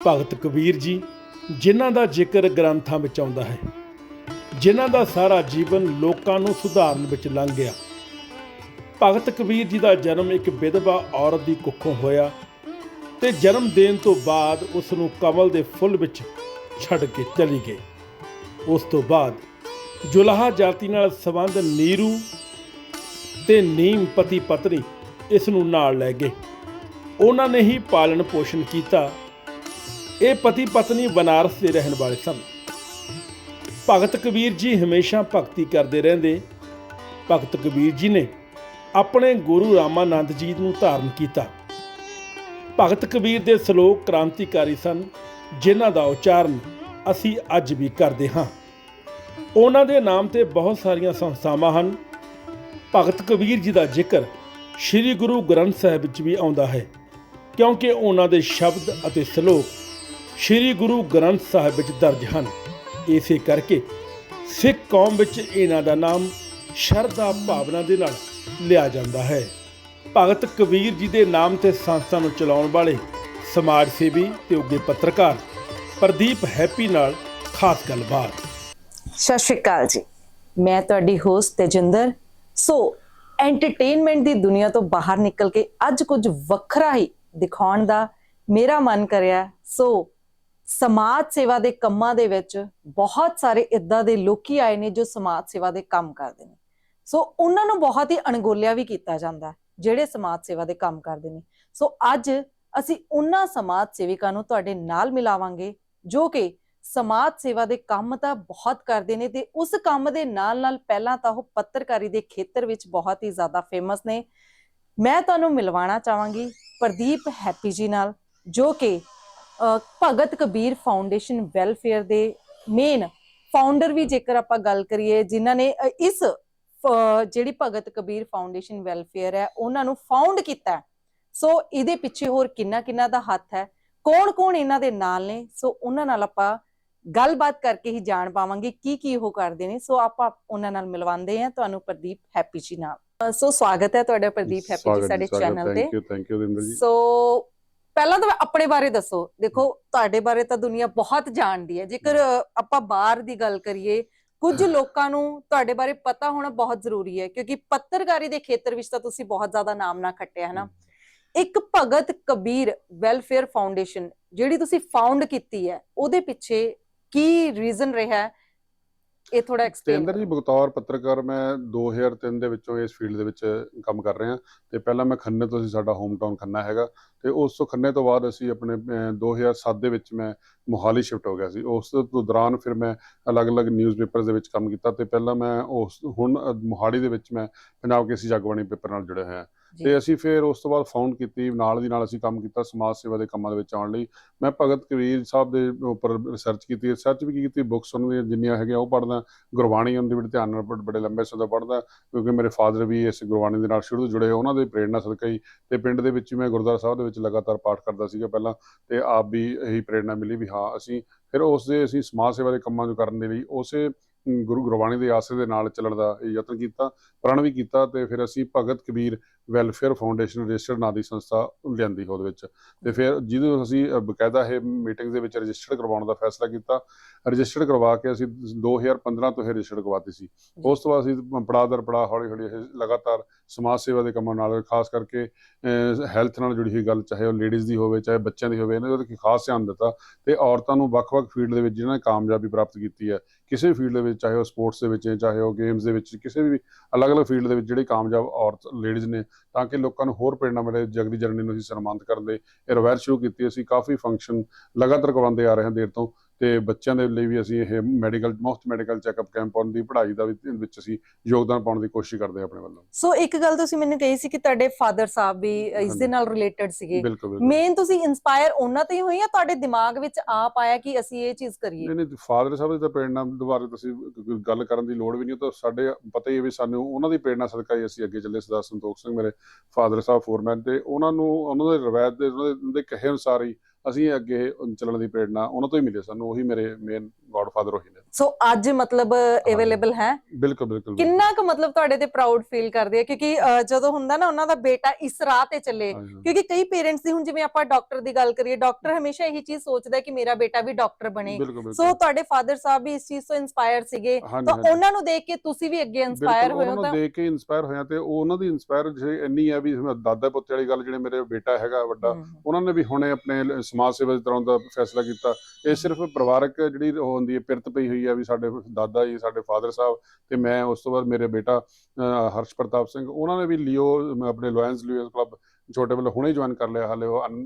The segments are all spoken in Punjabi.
ਭਗਤ ਕਬੀਰ ਜੀ, ਜਿਨ੍ਹਾਂ ਦਾ ਜ਼ਿਕਰ ਗ੍ਰੰਥਾਂ ਵਿੱਚ ਆਉਂਦਾ ਹੈ, ਜਿਨ੍ਹਾਂ ਦਾ ਸਾਰਾ ਜੀਵਨ ਲੋਕਾਂ ਨੂੰ ਸੁਧਾਰਨ ਵਿੱਚ ਲੰਘ ਗਿਆ। ਭਗਤ ਕਬੀਰ ਜੀ ਦਾ ਜਨਮ ਇੱਕ ਵਿਧਵਾ ਔਰਤ ਦੀ ਕੁੱਖੋਂ ਹੋਇਆ ਤੇ ਜਨਮ ਦੇਣ ਤੋਂ ਬਾਅਦ ਉਸ ਨੂੰ ਕਮਲ ਦੇ ਫੁੱਲ ਵਿੱਚ ਛੱਡ ਕੇ ਚਲੀ ਗਈ। ਉਸ ਤੋਂ ਬਾਅਦ ਜੁਲਾਹਾ ਜਾਤੀ ਨਾਲ ਸੰਬੰਧ ਨੀਰੂ ਤੇ ਨੀਮ ਪਤੀ ਪਤਨੀ ਇਸ ਨੂੰ ਨਾਲ ਲੈ ਗਏ। ਉਹਨਾਂ ਨੇ ਹੀ ਪਾਲਣ ਪੋਸ਼ਣ ਕੀਤਾ ਇਹ ਪਤੀ ਪਤਨੀ ਬਨਾਰਸ ਦੇ ਰਹਿਣ ਵਾਲੇ ਸਨ। ਭਗਤ ਕਬੀਰ ਜੀ ਹਮੇਸ਼ਾ ਭਗਤੀ ਕਰਦੇ ਰਹਿੰਦੇ। ਭਗਤ ਕਬੀਰ ਜੀ ਨੇ ਆਪਣੇ ਗੁਰੂ ਰਾਮਾਨੰਦ ਜੀ ਨੂੰ ਧਾਰਨ ਕੀਤਾ। ਭਗਤ ਕਬੀਰ ਦੇ ਸ਼ਲੋਕ ਕ੍ਰਾਂਤੀਕਾਰੀ ਸਨ, ਜਿਨ੍ਹਾਂ ਦਾ ਉਚਾਰਨ ਅਸੀਂ ਅੱਜ ਵੀ ਕਰਦੇ ਹਾਂ। ਉਹਨਾਂ ਦੇ ਨਾਮ ਤੇ ਬਹੁਤ ਸਾਰੀਆਂ ਸੰਸਥਾਵਾਂ ਹਨ। ਭਗਤ ਕਬੀਰ ਜੀ ਦਾ ਜ਼ਿਕਰ ਸ੍ਰੀ ਗੁਰੂ ਗ੍ਰੰਥ ਸਾਹਿਬ ਵਿੱਚ ਵੀ ਆਉਂਦਾ ਹੈ, ਕਿਉਂਕਿ ਉਹਨਾਂ ਦੇ ਸ਼ਬਦ ਅਤੇ ਸ਼ਲੋਕ ਸ੍ਰੀ ਗੁਰੂ ਗ੍ਰੰਥ ਸਾਹਿਬ ਵਿੱਚ ਦਰਜ ਹਨ। ਇਸੇ ਕਰਕੇ ਸਿੱਖ ਕੌਮ ਵਿੱਚ ਇਹਨਾਂ ਦਾ ਨਾਮ ਸ਼ਰਧਾ ਭਾਵਨਾ ਦੇ ਨਾਲ ਲਿਆ ਜਾਂਦਾ ਹੈ। ਭਗਤ ਕਬੀਰ ਜੀ ਦੇ ਨਾਮ ਤੇ ਸੰਸਥਾ ਨੂੰ ਚਲਾਉਣ ਵਾਲੇ ਸਮਾਜ ਸੇਵੀ ਤੇ ਉੱਗੇ ਪੱਤਰਕਾਰ ਪ੍ਰਦੀਪ ਹੈਪੀ ਨਾਲ ਖਾਸ ਗੱਲਬਾਤ। ਸਤਿ ਸ਼੍ਰੀ ਅਕਾਲ ਜੀ। ਮੈਂ ਤੁਹਾਡੀ ਹੋਸਟ ਤੇਜਿੰਦਰ। ਸੋ ਐਂਟਰਟੇਨਮੈਂਟ ਦੀ ਦੁਨੀਆ ਤੋਂ ਬਾਹਰ ਨਿਕਲ ਕੇ ਅੱਜ ਕੁਝ ਵੱਖਰਾ ਹੀ ਦਿਖਾਉਣ ਦਾ ਮੇਰਾ ਮਨ ਕਰਿਆ। ਸੋ ਸਮਾਜ ਸੇਵਾ ਦੇ ਕੰਮਾਂ ਦੇ ਵਿੱਚ ਬਹੁਤ ਸਾਰੇ ਇਦਾਂ ਦੇ ਲੋਕੀ ਆਏ ਨੇ ਜੋ ਸਮਾਜ ਸੇਵਾ ਦੇ ਕੰਮ ਕਰਦੇ ਨੇ। ਸੋ ਉਹਨਾਂ ਨੂੰ ਬਹੁਤ ਹੀ ਅਣਗੋਲਿਆ ਵੀ ਕੀਤਾ ਜਾਂਦਾ, ਜਿਹੜੇ ਸਮਾਜ ਸੇਵਾ ਦੇ ਕੰਮ ਕਰਦੇ ਨੇ। ਸੋ ਅੱਜ ਅਸੀਂ ਉਹਨਾਂ ਸਮਾਜ ਸੇਵਿਕਾਂ ਨੂੰ ਤੁਹਾਡੇ ਨਾਲ ਮਿਲਾਵਾਂਗੇ, ਜੋ ਕਿ ਸਮਾਜ ਸੇਵਾ ਦੇ ਕੰਮ ਤਾਂ ਬਹੁਤ ਕਰਦੇ ਨੇ ਤੇ ਉਸ ਕੰਮ ਦੇ ਨਾਲ-ਨਾਲ ਪਹਿਲਾਂ ਤਾਂ ਉਹ ਪੱਤਰਕਾਰੀ ਦੇ ਖੇਤਰ ਵਿੱਚ ਬਹੁਤ ਹੀ ਜ਼ਿਆਦਾ ਫੇਮਸ ਨੇ। ਮੈਂ ਤੁਹਾਨੂੰ ਮਿਲਵਾਉਣਾ ਚਾਹਾਂਗੀ ਪ੍ਰਦੀਪ ਹੈਪੀ ਜੀ ਨਾਲ, ਜੋ ਕਿ ਭਗਤ ਕਬੀਰ ਫਾਊਂਡੇਸ਼ਨ ਵੈਲਫੇਅਰ ਦੇ ਮੇਨ ਫਾਊਂਡਰ ਵੀ ਜੇਕਰ ਆਪਾਂ ਗੱਲ ਕਰੀਏ ਜਿਨ੍ਹਾਂ ਨੇ ਇਸ ਜਿਹੜੀ ਭਗਤ ਕਬੀਰ ਫਾਊਂਡੇਸ਼ਨ ਵੈਲਫੇਅਰ ਹੈ ਉਹਨਾਂ ਨੂੰ ਫਾਊਂਡ ਕੀਤਾ। ਸੋ ਇਹਦੇ ਪਿੱਛੇ ਹੋਰ ਕਿੰਨਾ ਕਿੰਨਾ ਦਾ ਹੱਥ ਹੈ? ਕੌਣ-ਕੌਣ ਇਹਨਾਂ ਦੇ ਨਾਲ ਨੇ? ਸੋ ਉਹਨਾਂ ਨਾਲ ਆਪਾਂ ਗੱਲਬਾਤ ਕਰਕੇ ਹੀ ਜਾਣ ਪਾਵਾਂਗੇ ਕੀ ਕੀ ਉਹ ਕਰਦੇ ਨੇ। ਸੋ ਆਪਾਂ ਉਹਨਾਂ ਨਾਲ ਮਿਲਵਾਉਂਦੇ ਹਾਂ। ਤੁਹਾਨੂੰ ਪ੍ਰਦੀਪ ਹੈਪੀ ਜੀ ਨਾਲ। ਸੋ ਸਵਾਗਤ ਹੈ ਤੁਹਾਡਾ ਪ੍ਰਦੀਪ ਹੈਪੀ ਜੀ ਸਾਡੇ ਚੈਨਲ ਤੇ। Thank you thank you Dinder ji. So ਪਹਿਲਾਂ ਤਾਂ ਆਪਣੇ ਬਾਰੇ ਦੱਸੋ। ਦੇਖੋ ਤੁਹਾਡੇ ਬਾਰੇ ਤਾਂ ਦੁਨੀਆ ਬਹੁਤ ਜਾਣਦੀ ਹੈ। ਜੇਕਰ ਆਪਾਂ ਬਾਹਰ ਦੀ ਗੱਲ ਕਰੀਏ ਕੁਝ ਲੋਕਾਂ ਨੂੰ ਤੁਹਾਡੇ ਬਾਰੇ ਪਤਾ ਹੋਣਾ ਬਹੁਤ ਜ਼ਰੂਰੀ ਹੈ ਕਿਉਂਕਿ ਪੱਤਰਕਾਰੀ ਦੇ ਖੇਤਰ ਵਿੱਚ ਤਾਂ ਤੁਸੀਂ ਬਹੁਤ ਜ਼ਿਆਦਾ ਨਾਮ ਨਾ ਖੱਟਿਆ ਹੈ। ਨਾ ਇੱਕ ਭਗਤ ਕਬੀਰ ਵੈਲਫੇਅਰ ਫਾਊਂਡੇਸ਼ਨ ਜਿਹੜੀ ਤੁਸੀਂ ਫਾਊਂਡ ਕੀਤੀ ਹੈ ਉਹਦੇ ਪਿੱਛੇ ਕੀ ਰੀਜ਼ਨ ਰਿਹਾ ਹੈ? ਇਹ ਥੋੜਾ ਐਕਸਪਲੇਨ ਤੇਂਦਰ ਜੀ ਬਗਤੌਰ ਪੱਤਰਕਾਰ ਮੈਂ 2003 ਦੇ ਵਿੱਚੋਂ ਇਸ ਫੀਲਡ ਦੇ ਵਿੱਚ ਕੰਮ ਕਰ ਰਹੇ। ਤੇ ਪਹਿਲਾਂ ਮੈਂ ਖੰਨੇ ਤੋਂ ਸੀ ਸਾਡਾ ਹੋਮ ਟਾਊਨ ਖੰਨਾ ਹੈਗਾ। ਤੇ ਉਸ ਤੋਂ ਖੰਨੇ ਤੋਂ ਬਾਅਦ ਅਸੀਂ ਆਪਣੇ ਅਹ, 2007 ਦੇ ਵਿੱਚ ਮੈਂ ਮੋਹਾਲੀ ਸ਼ਿਫਟ ਹੋ ਗਿਆ ਸੀ। ਉਸ ਤੋਂ ਦੌਰਾਨ ਫਿਰ ਮੈਂ ਅਲੱਗ-ਅਲੱਗ ਨਿਊਜ਼ਪੇਪਰ ਦੇ ਵਿੱਚ ਕੰਮ ਕੀਤਾ। ਤੇ ਪਹਿਲਾਂ ਮੈਂ ਉਸ ਹੁਣ ਮੋਹਾਲੀ ਦੇ ਵਿੱਚ ਮੈਂ ਪੰਜਾਬ ਕੇਸੀ ਜਗਬਾਣੀ ਪੇਪਰ ਨਾਲ ਜੁੜਿਆ ਹੋਇਆ। ਤੇ ਅਸੀਂ ਫਿਰ ਉਸ ਤੋਂ ਬਾਅਦ ਫਾਊਂਡ ਕੀਤੀ ਨਾਲ ਦੀ ਨਾਲ ਅਸੀਂ ਕੰਮ ਕੀਤਾ ਸਮਾਜ ਸੇਵਾ ਦੇ ਕੰਮਾਂ ਦੇ ਵਿੱਚ ਆਉਣ ਲਈ। ਮੈਂ ਭਗਤ ਕਬੀਰ ਸਾਹਿਬ ਦੇ ਉੱਪਰ ਰਿਸਰਚ ਕੀਤੀ ਰਿਸਰਚ ਵੀ ਕੀਤੀ ਬੁੱਕਸ ਉਹਨਾਂ ਦੀਆਂ ਜਿੰਨੀਆਂ ਹੈਗੀਆਂ ਉਹ ਪੜ੍ਹਦਾ ਗੁਰਬਾਣੀ ਉਹਨਾਂ ਦੇ ਬੜੇ ਧਿਆਨ ਨਾਲ ਬੜੇ- ਲੰਬੇ ਸਮੇਂ ਤੋਂ ਪੜ੍ਹਦਾ ਕਿਉਂਕਿ ਮੇਰੇ ਫਾਦਰ ਵੀ ਇਸ ਗੁਰਬਾਣੀ ਦੇ ਨਾਲ ਸ਼ੁਰੂ ਤੋਂ ਜੁੜੇ ਹੋਏ, ਉਹਨਾਂ ਦੇ ਪ੍ਰੇਰਣਾ ਸਦਕਾ ਹੀ ਤੇ ਪਿੰਡ ਦੇ ਵਿੱਚ ਮੈਂ ਗੁਰਦੁਆਰਾ ਸਾਹਿਬ ਦੇ ਵਿੱਚ ਲਗਾਤਾਰ ਪਾਠ ਕਰਦਾ ਸੀਗਾ ਪਹਿਲਾਂ ਤੇ ਆਪ ਵੀ ਇਹੀ ਪ੍ਰੇਰਣਾ ਮਿਲੀ ਵੀ ਹਾਂ ਅਸੀਂ ਫਿਰ ਉਸ ਦੇ ਅਸੀਂ ਸਮਾਜ ਸੇਵਾ ਦੇ ਕੰਮਾਂ ਨੂੰ ਕਰਨ ਦੇ ਲਈ ਉਸੇ ਗੁਰੂ ਗੁਰਬਾਣੀ ਦੇ ਆਸਰੇ ਦੇ ਨਾਲ ਚੱਲਣ ਦਾ ਇਹ ਯਤਨ ਕੀਤਾ ਪ੍ਰਣ ਵੀ ਕੀਤਾ ਤੇ ਫਿਰ ਅਸੀਂ Bhagat Kabir welfare foundation registered ਨਾਂ ਦੀ ਸੰਸਥਾ ਲਿਆਂਦੀ ਉਹਦੇ ਵਿੱਚ। ਤੇ ਫਿਰ ਜਿਹਦੇ ਅਸੀਂ ਬਕਾਇਦਾ ਇਹ ਮੀਟਿੰਗ ਦੇ ਵਿੱਚ ਰਜਿਸਟਰਡ ਕਰਵਾਉਣ ਦਾ ਫੈਸਲਾ ਕੀਤਾ। ਰਜਿਸਟਰਡ ਕਰਵਾ ਕੇ ਅਸੀਂ 2015 ਤੋਂ ਇਹ ਰਜਿਸਟਰਡ ਕਰਵਾਤੀ ਸੀ। ਉਸ ਤੋਂ ਬਾਅਦ ਅਸੀਂ ਪੜਾਅ ਦਰ ਪੜਾਅ ਹੌਲੀ ਹੌਲੀ ਲਗਾਤਾਰ ਸਮਾਜ ਸੇਵਾ ਦੇ ਕੰਮਾਂ ਨਾਲ ਖਾਸ ਕਰਕੇ ਹੈਲਥ ਨਾਲ ਜੁੜੀ ਹੋਈ ਗੱਲ ਚਾਹੇ ਉਹ ਲੇਡੀਜ਼ ਦੀ ਹੋਵੇ ਚਾਹੇ ਬੱਚਿਆਂ ਦੀ ਹੋਵੇ ਇਹਨਾਂ ਦੇ ਖਾਸ ਧਿਆਨ ਦਿੱਤਾ ਤੇ ਔਰਤਾਂ ਨੂੰ ਵੱਖ-ਵੱਖ ਫੀਲਡ ਦੇ ਵਿੱਚ ਜਿਹਨਾਂ ਨੇ ਕਾਮਯਾਬੀ ਪ੍ਰਾਪਤ ਕੀਤੀ ਹੈ ਕਿਸੇ ਫੀਲਡ ਦੇ ਵਿੱਚ ਚਾਹੇ ਉਹ ਸਪੋਰਟਸ ਦੇ ਵਿੱਚ ਹੈ ਚਾਹੇ ਉਹ ਗੇਮਸ ਦੇ ਵਿੱਚ ਕਿਸੇ ਵੀ ਅਲੱਗ-ਅਲੱਗ ਫੀਲਡ ਦੇ ਵਿੱਚ ਜਿਹੜੇ ਕਾਮਯਾਬ ਔਰਤ ਲੇਡੀਜ਼ ਨੇ ਤਾਂ ਕਿ ਲੋਕਾਂ ਨੂੰ ਹੋਰ ਪ੍ਰੇਰਣਾ ਮਿਲੇ, ਜਗਦੀ ਜਰਨੀ ਨੂੰ ਅਸੀਂ ਸਨਮਾਨਿਤ ਕਰਨ ਦੇ। ਇਹ ਰਵਾਇਤ ਸ਼ੁਰੂ ਕੀਤੀ, ਅਸੀਂ ਕਾਫੀ ਫੰਕਸ਼ਨ ਲਗਾਤਾਰ ਕਰਵਾਉਂਦੇ ਆ ਰਹੇ ਹਾਂ ਦੇਰ ਤੋਂ। ਤੇ ਬੱਚਿਆਂ ਦੇ ਲਈ ਵੀ ਅਸੀਂ ਇਹ ਮੈਡੀਕਲ ਮੁਫਤ ਮੈਡੀਕਲ ਚੈੱਕਅਪ ਕੈਂਪ ਪਾਉਣ ਦੀ ਪੜ੍ਹਾਈ ਦਾ ਵੀ ਵਿੱਚ ਅਸੀਂ ਯੋਗਦਾਨ ਪਾਉਣ ਦੀ ਕੋਸ਼ਿਸ਼ ਕਰਦੇ ਹਾਂ ਆਪਣੇ ਵੱਲੋਂ। ਸੋ ਇੱਕ ਗੱਲ ਤੁਸੀਂ ਮੈਨੂੰ ਕਹੀ ਸੀ ਕਿ ਤੁਹਾਡੇ ਫਾਦਰ ਸਾਹਿਬ ਵੀ ਇਸ ਦੇ। ਨਾਲ ਰਿਲੇਟਡ ਸੀਗੇ। ਮੇਨ ਤੁਸੀਂ ਇਨਸਪਾਇਰ ਉਹਨਾਂ ਤੋਂ ਹੀ ਹੋਈ ਜਾਂ ਤੁਹਾਡੇ ਦਿਮਾਗ ਵਿੱਚ ਆਪ ਆਇਆ ਕਿ ਅਸੀਂ ਇਹ ਚੀਜ਼ ਕਰੀਏ? ਨਹੀਂ ਨਹੀਂ ਫਾਦਰ ਸਾਹਿਬ ਦੀ ਤਾਂ ਪ੍ਰੇਰਣਾ ਦੁਬਾਰਾ ਤੁਸੀਂ ਗੱਲ ਕਰਨ ਦੀ ਲੋੜ ਵੀ ਨਹੀਂ ਤਾਂ ਸਾਡੇ ਪਤਾ ਹੀ ਹੈ ਵੀ ਸਾਨੂੰ ਉਹਨਾਂ ਦੀ ਪ੍ਰੇਰਣਾ ਸਦਕਾ ਹੀ ਅਸੀਂ ਅੱਗੇ ਚੱਲੇ ਸਰਦਾਰ ਸੰਤੋਖ ਸਿੰਘ ਮੇਰੇ ਫਾਦਰ ਸਾਹਿਬ ਫੋਰਮੈਨ ਤੇ ਉਹਨਾਂ ਨੂੰ ਉਹਨਾਂ ਦੇ ਰਵਾਇਤ ਦੇ- ਉਹਨਾਂ ਦੇ ਕਹੇ ਅਨੁਸਾਰ ਹੀ ਅਸੀਂ ਅੱਗੇ ਚੱਲਣ ਦੀ ਪ੍ਰੇਰਣਾ ਉਹਨਾਂ ਤੋਂ ਹੀ ਮਿਲੀ ਸਾਨੂੰ ਉਹੀ ਮੇਰੇ ਮੇਨ ਗॉडਫਾਦਰ ਉਹੀ ਨੇ। ਸੋ ਅੱਜ ਮਤਲਬ ਅਵੇਲੇਬਲ ਹੈ? ਬਿਲਕੁਲ ਬਿਲਕੁਲ ਕਿੰਨਾ ਕੁ ਮਤਲਬ ਤੁਹਾਡੇ ਤੇ ਪ੍ਰਾਊਡ ਫੀਲ ਕਰਦੇ ਆ? ਕਿਉਂਕਿ ਜਦੋਂ ਹੁੰਦਾ ਨਾ ਉਹਨਾਂ ਦਾ ਬੇਟਾ ਇਸ ਰਾਹ ਤੇ ਚੱਲੇ। ਕਿਉਂਕਿ ਕਈ ਪੇਰੈਂਟਸ ਦੀ ਹੁਣ ਜਿਵੇਂ ਆਪਾਂ ਡਾਕਟਰ ਦੀ ਗੱਲ ਕਰੀਏ ਡਾਕਟਰ ਹਮੇਸ਼ਾ ਇਹੀ ਚੀਜ਼ ਸੋਚਦਾ ਕਿ ਮੇਰਾ ਬੇਟਾ ਵੀ ਡਾਕਟਰ ਬਣੇ। ਸੋ ਤੁਹਾਡੇ ਫਾਦਰ ਸਾਹਿਬ ਵੀ ਇਸ ਚੀਜ਼ ਤੋਂ ਇਨਸਪਾਇਰ ਸੀਗੇ। ਤਾਂ। ਉਹਨਾਂ ਨੂੰ ਦੇਖ ਕੇ ਤੁਸੀਂ ਵੀ ਅੱਗੇ ਇਨਸਪਾਇਰ ਹੋਏ ਉਹਨਾਂ ਹੋ ਨੂੰ ਤਾਂ? ਦੇਖ ਕੇ ਇਨਸਪਾਇਰ ਹੋਇਆ ਤੇ ਉਹ ਉਹਨਾਂ ਦੀ ਇਨਸਪਾਇਰ ਜੇ ਇੰਨੀ ਹੈ ਵੀ ਦਾਦਾ ਪੁੱਤ ਵਾਲੀ ਗੱਲ ਜਿਹੜੇ ਮੇਰੇ ਬੇਟਾ ਹੈਗਾ ਵੱਡਾ ਉਹਨਾਂ ਨੇ ਵੀ ਹੁਣੇ ਆਪਣੇ ਸਮਾਜ ਸੇਵਾ ਦੀ ਤਰ੍ਹਾਂ ਦਾ ਫੈਸਲਾ ਕੀਤਾ। ਇਹ ਸਿਰਫ ਪਰਿਵਾਰਕ ਜਿਹੜੀ ਉਹ ਹੁੰਦੀ ਹੈ, ਪਿਰਤ ਪਈ ਹੋਈ ਹੈ ਵੀ ਸਾਡੇ ਦਾਦਾ ਜੀ, ਸਾਡੇ ਫਾਦਰ ਸਾਹਿਬ ਤੇ ਮੈਂ ਉਸ ਤੋਂ ਬਾਅਦ ਮੇਰੇ ਬੇਟਾ ਹਰਸ਼ ਪ੍ਰਤਾਪ ਸਿੰਘ, ਉਹਨਾਂ ਨੇ ਵੀ ਲਿਓ, ਆਪਣੇ ਲੋਇੰਸ ਲਿਓ ਕਲੱਬ ਛੋਟੇ ਵੱਲੋਂ ਹੁਣੇ ਜੁਆਇਨ ਕਰ ਲਿਆ, ਹਾਲੇ ਉਹ ਅਨ-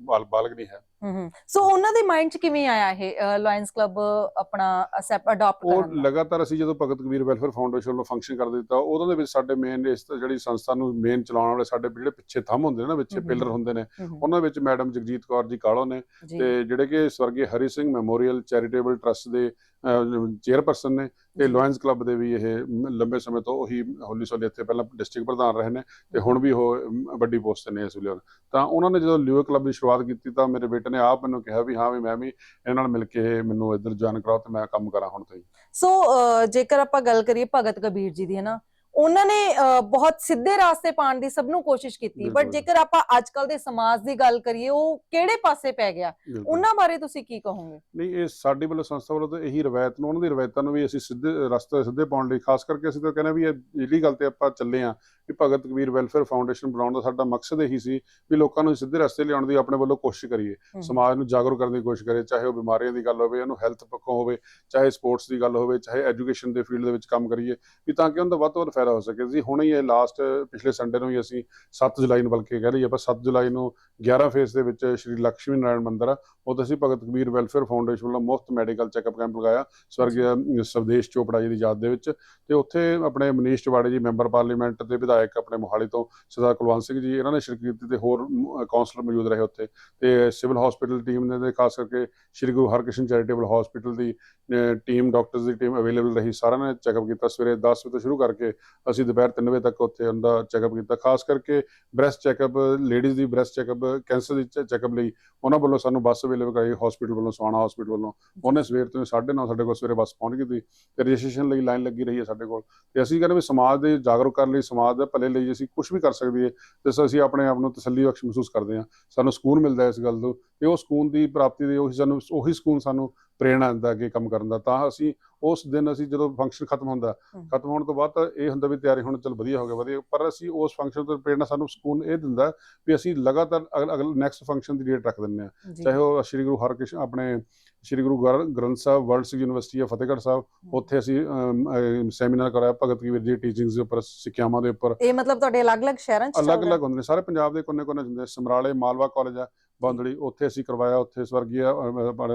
ਬਾਲ ਬਾਲਗ ਨਹੀਂ ਹੈ। ਹਮ। ਸੋ ਉਹਨਾਂ ਦੇ ਮਾਈਂਡ 'ਚ ਕਿਵੇਂ ਆਇਆ ਇਹ ਲਾਇਨਸ ਕਲੱਬ ਆਪਣਾ ਅਸੈਪ ਅਡਾਪਟ ਉਹ ਕਰਨ ਦਾ ਲਗਾਤਾਰ ਅਸੀਂ ਜਦੋਂ ਭਗਤ ਕਬੀਰ ਵੈਲਫੇਅਰ ਫਾਊਂਡੇਸ਼ਨ ਵੱਲੋਂ ਫੰਕਸ਼ਨ ਕਰਦੇ ਦਿੱਤਾ ਉਹਦੇ ਦੇ ਵਿੱਚ ਸਾਡੇ ਮੇਨ ਇਸ ਜਿਹੜੀ ਸੰਸਥਾ ਨੂੰ ਮੇਨ ਚਲਾਉਣ ਵਾਲੇ ਸਾਡੇ ਜਿਹੜੇ ਪਿੱਛੇ ਥੰਮ ਹੁੰਦੇ ਨੇ ਨਾ ਹਮ। ਪਿਲਰ ਹੁੰਦੇ ਨੇ ਉਹਨਾਂ ਵਿੱਚ ਮੈਡਮ ਜਗਜੀਤ ਕੌਰ ਜੀ ਕਾਲੋ ਨੇ ਤੇ ਜਿਹੜੇ ਕਿ ਸਵਰਗੀ Hari Singh memorial charitable trust ਦੇ ਚੇਅਰਪਰਸਨ ਨੇ ਤੇ। ਲਾਇਨਸ ਕਲੱਬ ਦੇ ਵੀ ਇਹ ਲੰਬੇ ਸਮੇਂ ਤੋਂ ਉਹੀ ਹੌਲੀ ਸੋਲੀ ਇੱਥੇ ਪਹਿਲਾਂ ਡਿਸਟ੍ਰਿਕਟ ਪ੍ਰਧਾਨ ਰਹੇ ਨੇ ਤੇ ਹੁਣ ਵੀ ਉਹ ਵੱਡੀ ਪੋਸਟ ਨੇ ਇਸ ਵੇਲੇ ਤਾਂ ਉਹਨਾਂ ਨੇ ਜਦੋਂ ਲਿਓ ਕਲੱਬ ਦੀ ਸ਼ੁਰੂਆਤ ਕੀਤੀ ਤਾਂ ਮੇਰੇ ਬੇਟੇ ਨੇ ਆਪ ਮੈਨੂੰ ਕਿਹਾ ਵੀ ਹਾਂ ਵੀ ਮੈਂ ਵੀ ਇਹਨਾਂ ਨਾਲ ਮਿਲ ਕੇ ਮੈਨੂੰ ਇੱਧਰ ਜੁਆਇਨ ਕਰਾਓ ਤੇ ਮੈਂ ਕੰਮ ਕਰਾਂ ਹੁਣ ਤੋਂ ਹੀ। ਸੋ ਅਹ, ਜੇਕਰ ਆਪਾਂ ਗੱਲ ਕਰੀਏ ਭਗਤ ਕਬੀਰ ਜੀ ਦੀ ਹੈ ਨਾ? ਉਹਨਾਂ ਨੇ ਬਹੁਤ ਸਿੱਧੇ ਰਾਸਤੇ ਪਾਉਣ ਦੀ ਸਭ ਨੂੰ ਕੋਸ਼ਿਸ਼ ਕੀਤੀ। ਬਟ। ਜੇਕਰ ਆਪਾਂ ਅੱਜਕੱਲ ਦੇ ਸਮਾਜ ਦੀ ਗੱਲ ਕਰੀਏ ਉਹ ਕਿਹੜੇ ਪਾਸੇ ਪੈ ਗਿਆ। ਉਹਨਾਂ ਬਾਰੇ ਤੁਸੀਂ ਕੀ ਕਹੋਗੇ? ਨਹੀਂ ਇਹ ਸਾਡੀ ਵੱਲੋਂ ਸੰਸਥਾ ਵੱਲੋਂ ਤਾਂ ਇਹੀ ਰਵਾਇਤ ਨੂੰ ਉਹਨਾਂ ਦੀ ਰਵਾਇਤਾਂ ਨੂੰ ਵੀ ਅਸੀਂ ਸਿੱਧੇ ਰਸਤੇ ਸਿੱਧੇ ਪਾਉਣ ਲਈ ਖਾਸ ਕਰਕੇ ਅਸੀਂ ਤਾਂ ਕਹਿੰਦੇ ਵੀ ਇਹ ਜਿਹੜੀ ਗੱਲ ਤੇ ਆਪਾਂ ਚੱਲੇ ਆ ਵੀ ਭਗਤ ਕਬੀਰ ਵੈਲਫੇਅਰ ਫਾਊਂਡੇਸ਼ਨ ਬਣਾਉਣ ਦਾ ਸਾਡਾ ਮਕਸਦ ਇਹੀ ਸੀ ਵੀ ਲੋਕਾਂ ਨੂੰ ਸਿੱਧੇ ਰਸਤੇ ਲਿਆਉਣ ਦੀ ਆਪਣੇ ਵੱਲੋਂ ਕੋਸ਼ਿਸ਼ ਕਰੀਏ। ਸਮਾਜ ਨੂੰ ਜਾਗਰੂਕ ਕਰਨ ਦੀ ਕੋਸ਼ਿਸ਼ ਕਰੇ ਚਾਹੇ ਉਹ ਬਿਮਾਰੀਆਂ ਦੀ ਗੱਲ ਹੋਵੇ ਉਹਨੂੰ ਹੈਲਥ ਪੱਖੋਂ ਹੋਵੇ ਚਾਹੇ ਸਪੋਰਟਸ ਦੀ ਗੱਲ ਹੋਵੇ ਚਾਹੇ ਐਜੂਕੇਸ਼ਨ ਦੇ ਫੀਲਡ ਦੇ ਵਿੱਚ ਕੰਮ ਕਰੀਏ ਵੀ ਤਾਂ ਕਿ ਉਹਦਾ ਵੱਧ ਤੋਂ ਵੱਧ ਫਾਇਦਾ ਹੋ ਸਕੇ ਜੀ ਹੁਣੇ ਹੀ ਇਹ ਲਾਸਟ ਪਿਛਲੇ ਸੰਡੇ ਨੂੰ ਹੀ ਅਸੀਂ 7 ਜੁਲਾਈ ਨੂੰ ਬਲਕਿ ਕਹਿ ਲਈਏ ਆਪਾਂ 7 ਜੁਲਾਈ ਨੂੰ 11 ਫੇਸ ਦੇ ਵਿੱਚ ਸ਼੍ਰੀ ਲక్ష్ਮੀ ਨਾਰਾਇਣ ਮੰਦਿਰ ਆ। ਉੱਥੇ ਅਸੀਂ ਭਗਤ ਕਬੀਰ ਵੈਲਫੇਅਰ ਫਾਊਂਡੇਸ਼ਨ ਵੱਲੋਂ ਮੁਫਤ ਮੈਡੀਕਲ ਚੈੱਕਅਪ ਕੈਂਪ ਲਗਾਇਆ ਸਵਰਗੀ ਸਵਦੇਸ਼ ਚੋਪੜਾ ਜੀ ਦੀ ਯਾਦ ਦੇ ਵਿੱਚ ਤੇ ਉੱਥੇ ਆਪਣੇ ਮਨੀਸ਼ ਚਵਾੜੇ ਜੀ ਮੈਂਬਰ ਪਾਰਲੀਮੈਂਟ ਦੇ ਵਿਧਾਇਕ ਆਪਣੇ ਮੋਹਾਲੀ ਤੋਂ ਸਰਦਾਰ ਕੁਲਵੰਤ ਸਿੰਘ ਜੀ, ਇਹਨਾਂ ਨੇ ਸ਼ਿਰਕਤ ਕੀਤੀ ਤੇ ਹੋਰ ਕਾਉਂਸਲਰ ਮੌਜੂਦ ਰਹੇ ਉੱਥੇ ਤੇ ਸਿਵਲ ਹਸਪੀਟਲ ਟੀਮ ਨੇ ਤੇ ਖਾਸ ਕਰਕੇ ਸ਼੍ਰੀ ਗੁਰੂ ਹਰਕ੍ਰਿਸ਼ਨ ਚੈਰੀਟੇਬਲ ਹਸਪੀਟਲ ਦੀ ਟੀਮ ਡਾਕਟਰਸ ਦੀ ਟੀਮ ਅਵੇਲੇਬਲ ਰਹੀ। ਸਾਰਿਆਂ ਨੇ ਚੈੱਕਅਪ ਕੀਤਾ। ਸਵੇਰੇ 10 ਵਜੇ ਤੋਂ ਸ਼ੁਰੂ ਕਰਕੇ ਅਸੀਂ ਦੁਪਹਿਰ 3 ਵਜੇ ਤੱਕ ਉੱਥੇ ਉਹਦਾ ਚੈੱਕਅਪ ਕੀਤਾ। ਖਾਸ ਕਰਕੇ ਬ੍ਰੈਸਟ ਚੈੱਕਅਪ ਲੇਡੀਜ਼ ਦੀ ਬ੍ਰੈਸਟ ਚੈੱਕਅਪ ਕੈਂਸਰ ਦੀ ਚੈੱਕਅਪ ਲਈ ਉਹਨਾਂ ਵੱਲੋਂ ਸਾਨੂੰ ਬੱਸ ਅਵੇਲੇਬਲ ਕਰਾਈ ਹਸਪੀਟਲ ਵੱਲੋਂ ਸਵਾਣਾ ਹਸਪੀਟਲ ਵੱਲੋਂ। ਉਹਨੇ ਸਵੇਰ ਤੋਂ 9:30 ਸਾਡੇ ਕੋਲ ਸਵੇਰੇ ਬੱਸ ਪਹੁੰਚ ਗਈ ਸੀ ਤੇ ਰਜਿਸਟ੍ਰੇਸ਼ਨ ਲਈ ਲਾਈਨ ਲੱਗੀ ਰਹੀ ਹੈ ਸਾਡੇ ਕੋਲ। ਤੇ ਅਸੀਂ ਕਹਿੰਦੇ ਵੀ ਸਮਾਜ ਦੇ ਜਾਗਰੂਕ ਕਰਨ ਲਈ, ਸਮਾਜ ਦੇ ਭਲੇ ਲਈ ਅਸੀਂ ਕੁਝ ਵੀ ਕਰ ਸਕਦੀ ਹੈ ਤੇ ਅਸੀਂ ਆਪਣੇ ਆਪ ਨੂੰ ਤਸੱਲੀ ਬਖਸ਼ ਮਹਿਸੂਸ ਕਰਦੇ ਹਾਂ। ਸਾਨੂੰ ਸਕੂਨ ਮਿਲਦਾ ਇਸ ਗੱਲ ਤੋਂ ਤੇ ਉਹ ਸਕੂਨ ਦੀ ਪ੍ਰਾਪਤੀ ਦੇ ਉਹੀ ਸਾਨੂੰ, ਉਹੀ ਸਕੂਨ ਸਾਨੂੰ ਪ੍ਰੇਰਣਾ ਦਿੰਦਾ ਅੱਗੇ ਕੰਮ ਕਰਨ ਦਾ ਤਾਂ ਅਸੀਂ ਉਸ ਦਿਨ ਅਸੀਂ ਜਦੋਂ ਫੰਕਸ਼ਨ ਖਤਮ ਹੁੰਦਾ। ਖਤਮ ਹੋਣ ਤੋਂ ਬਾਅਦ ਤਾਂ ਇਹ ਹੁੰਦਾ ਵੀ ਤਿਆਰੀ ਹੁਣ ਚੱਲ ਵਧੀਆ ਹੋ ਗਿਆ ਵਧੀਆ। ਪਰ ਅਸੀਂ ਉਸ ਫੰਕਸ਼ਨ ਤੋਂ ਪ੍ਰੇਰਣਾ ਸਾਨੂੰ ਸਕੂਨ ਇਹ ਦਿੰਦਾ ਵੀ ਅਸੀਂ ਲਗਾਤਾਰ ਅਗਲ ਨੈਕਸਟ ਫੰਕਸ਼ਨ ਦੀ ਡੇਟ ਰੱਖ ਹਾਂ। ਜੀ। ਚਾਹੇ ਉਹ ਸ਼੍ਰੀ ਗੁਰੂ ਹਰਕ੍ਰਿਸ਼ਨ ਆਪਣੇ Shri Guru ਗ੍ਰ- Granth Sahib world Sikh university of Fatehgarh Sahib ਉੱਥੇ ਅਸੀਂ ਸੈਮੀਨਾਰ ਕਰਾਇਆ ਭਗਤ ਕਬੀਰ ਦੀ ਟੀਚਿੰਗਸ ਦੇ ਉੱਪਰ ਸਿੱਖਿਆਵਾਂ ਦੇ ਉੱਪਰ। ਇਹ ਮਤਲਬ ਤੁਹਾਡੇ ਅਲੱਗ-ਅਲੱਗ ਸ਼ਹਿਰਾਂ 'ਚ ਅਲੱਗ-ਅਲੱਗ ਹੁੰਦੇ ਨੇ ਸਾਰੇ ਪੰਜਾਬ ਦੇ ਕੋਨੇ-ਕੋਨੇ ਹੁੰਦੇ। ਸਮਰਾਲੇ ਮਾਲਵਾ ਕਾਲਜ ਆ ਬੰਦੜੀ ਉੱਥੇ ਅਸੀਂ ਕਰਵਾਇਆ ਉੱਥੇ ਸਵਰਗੀ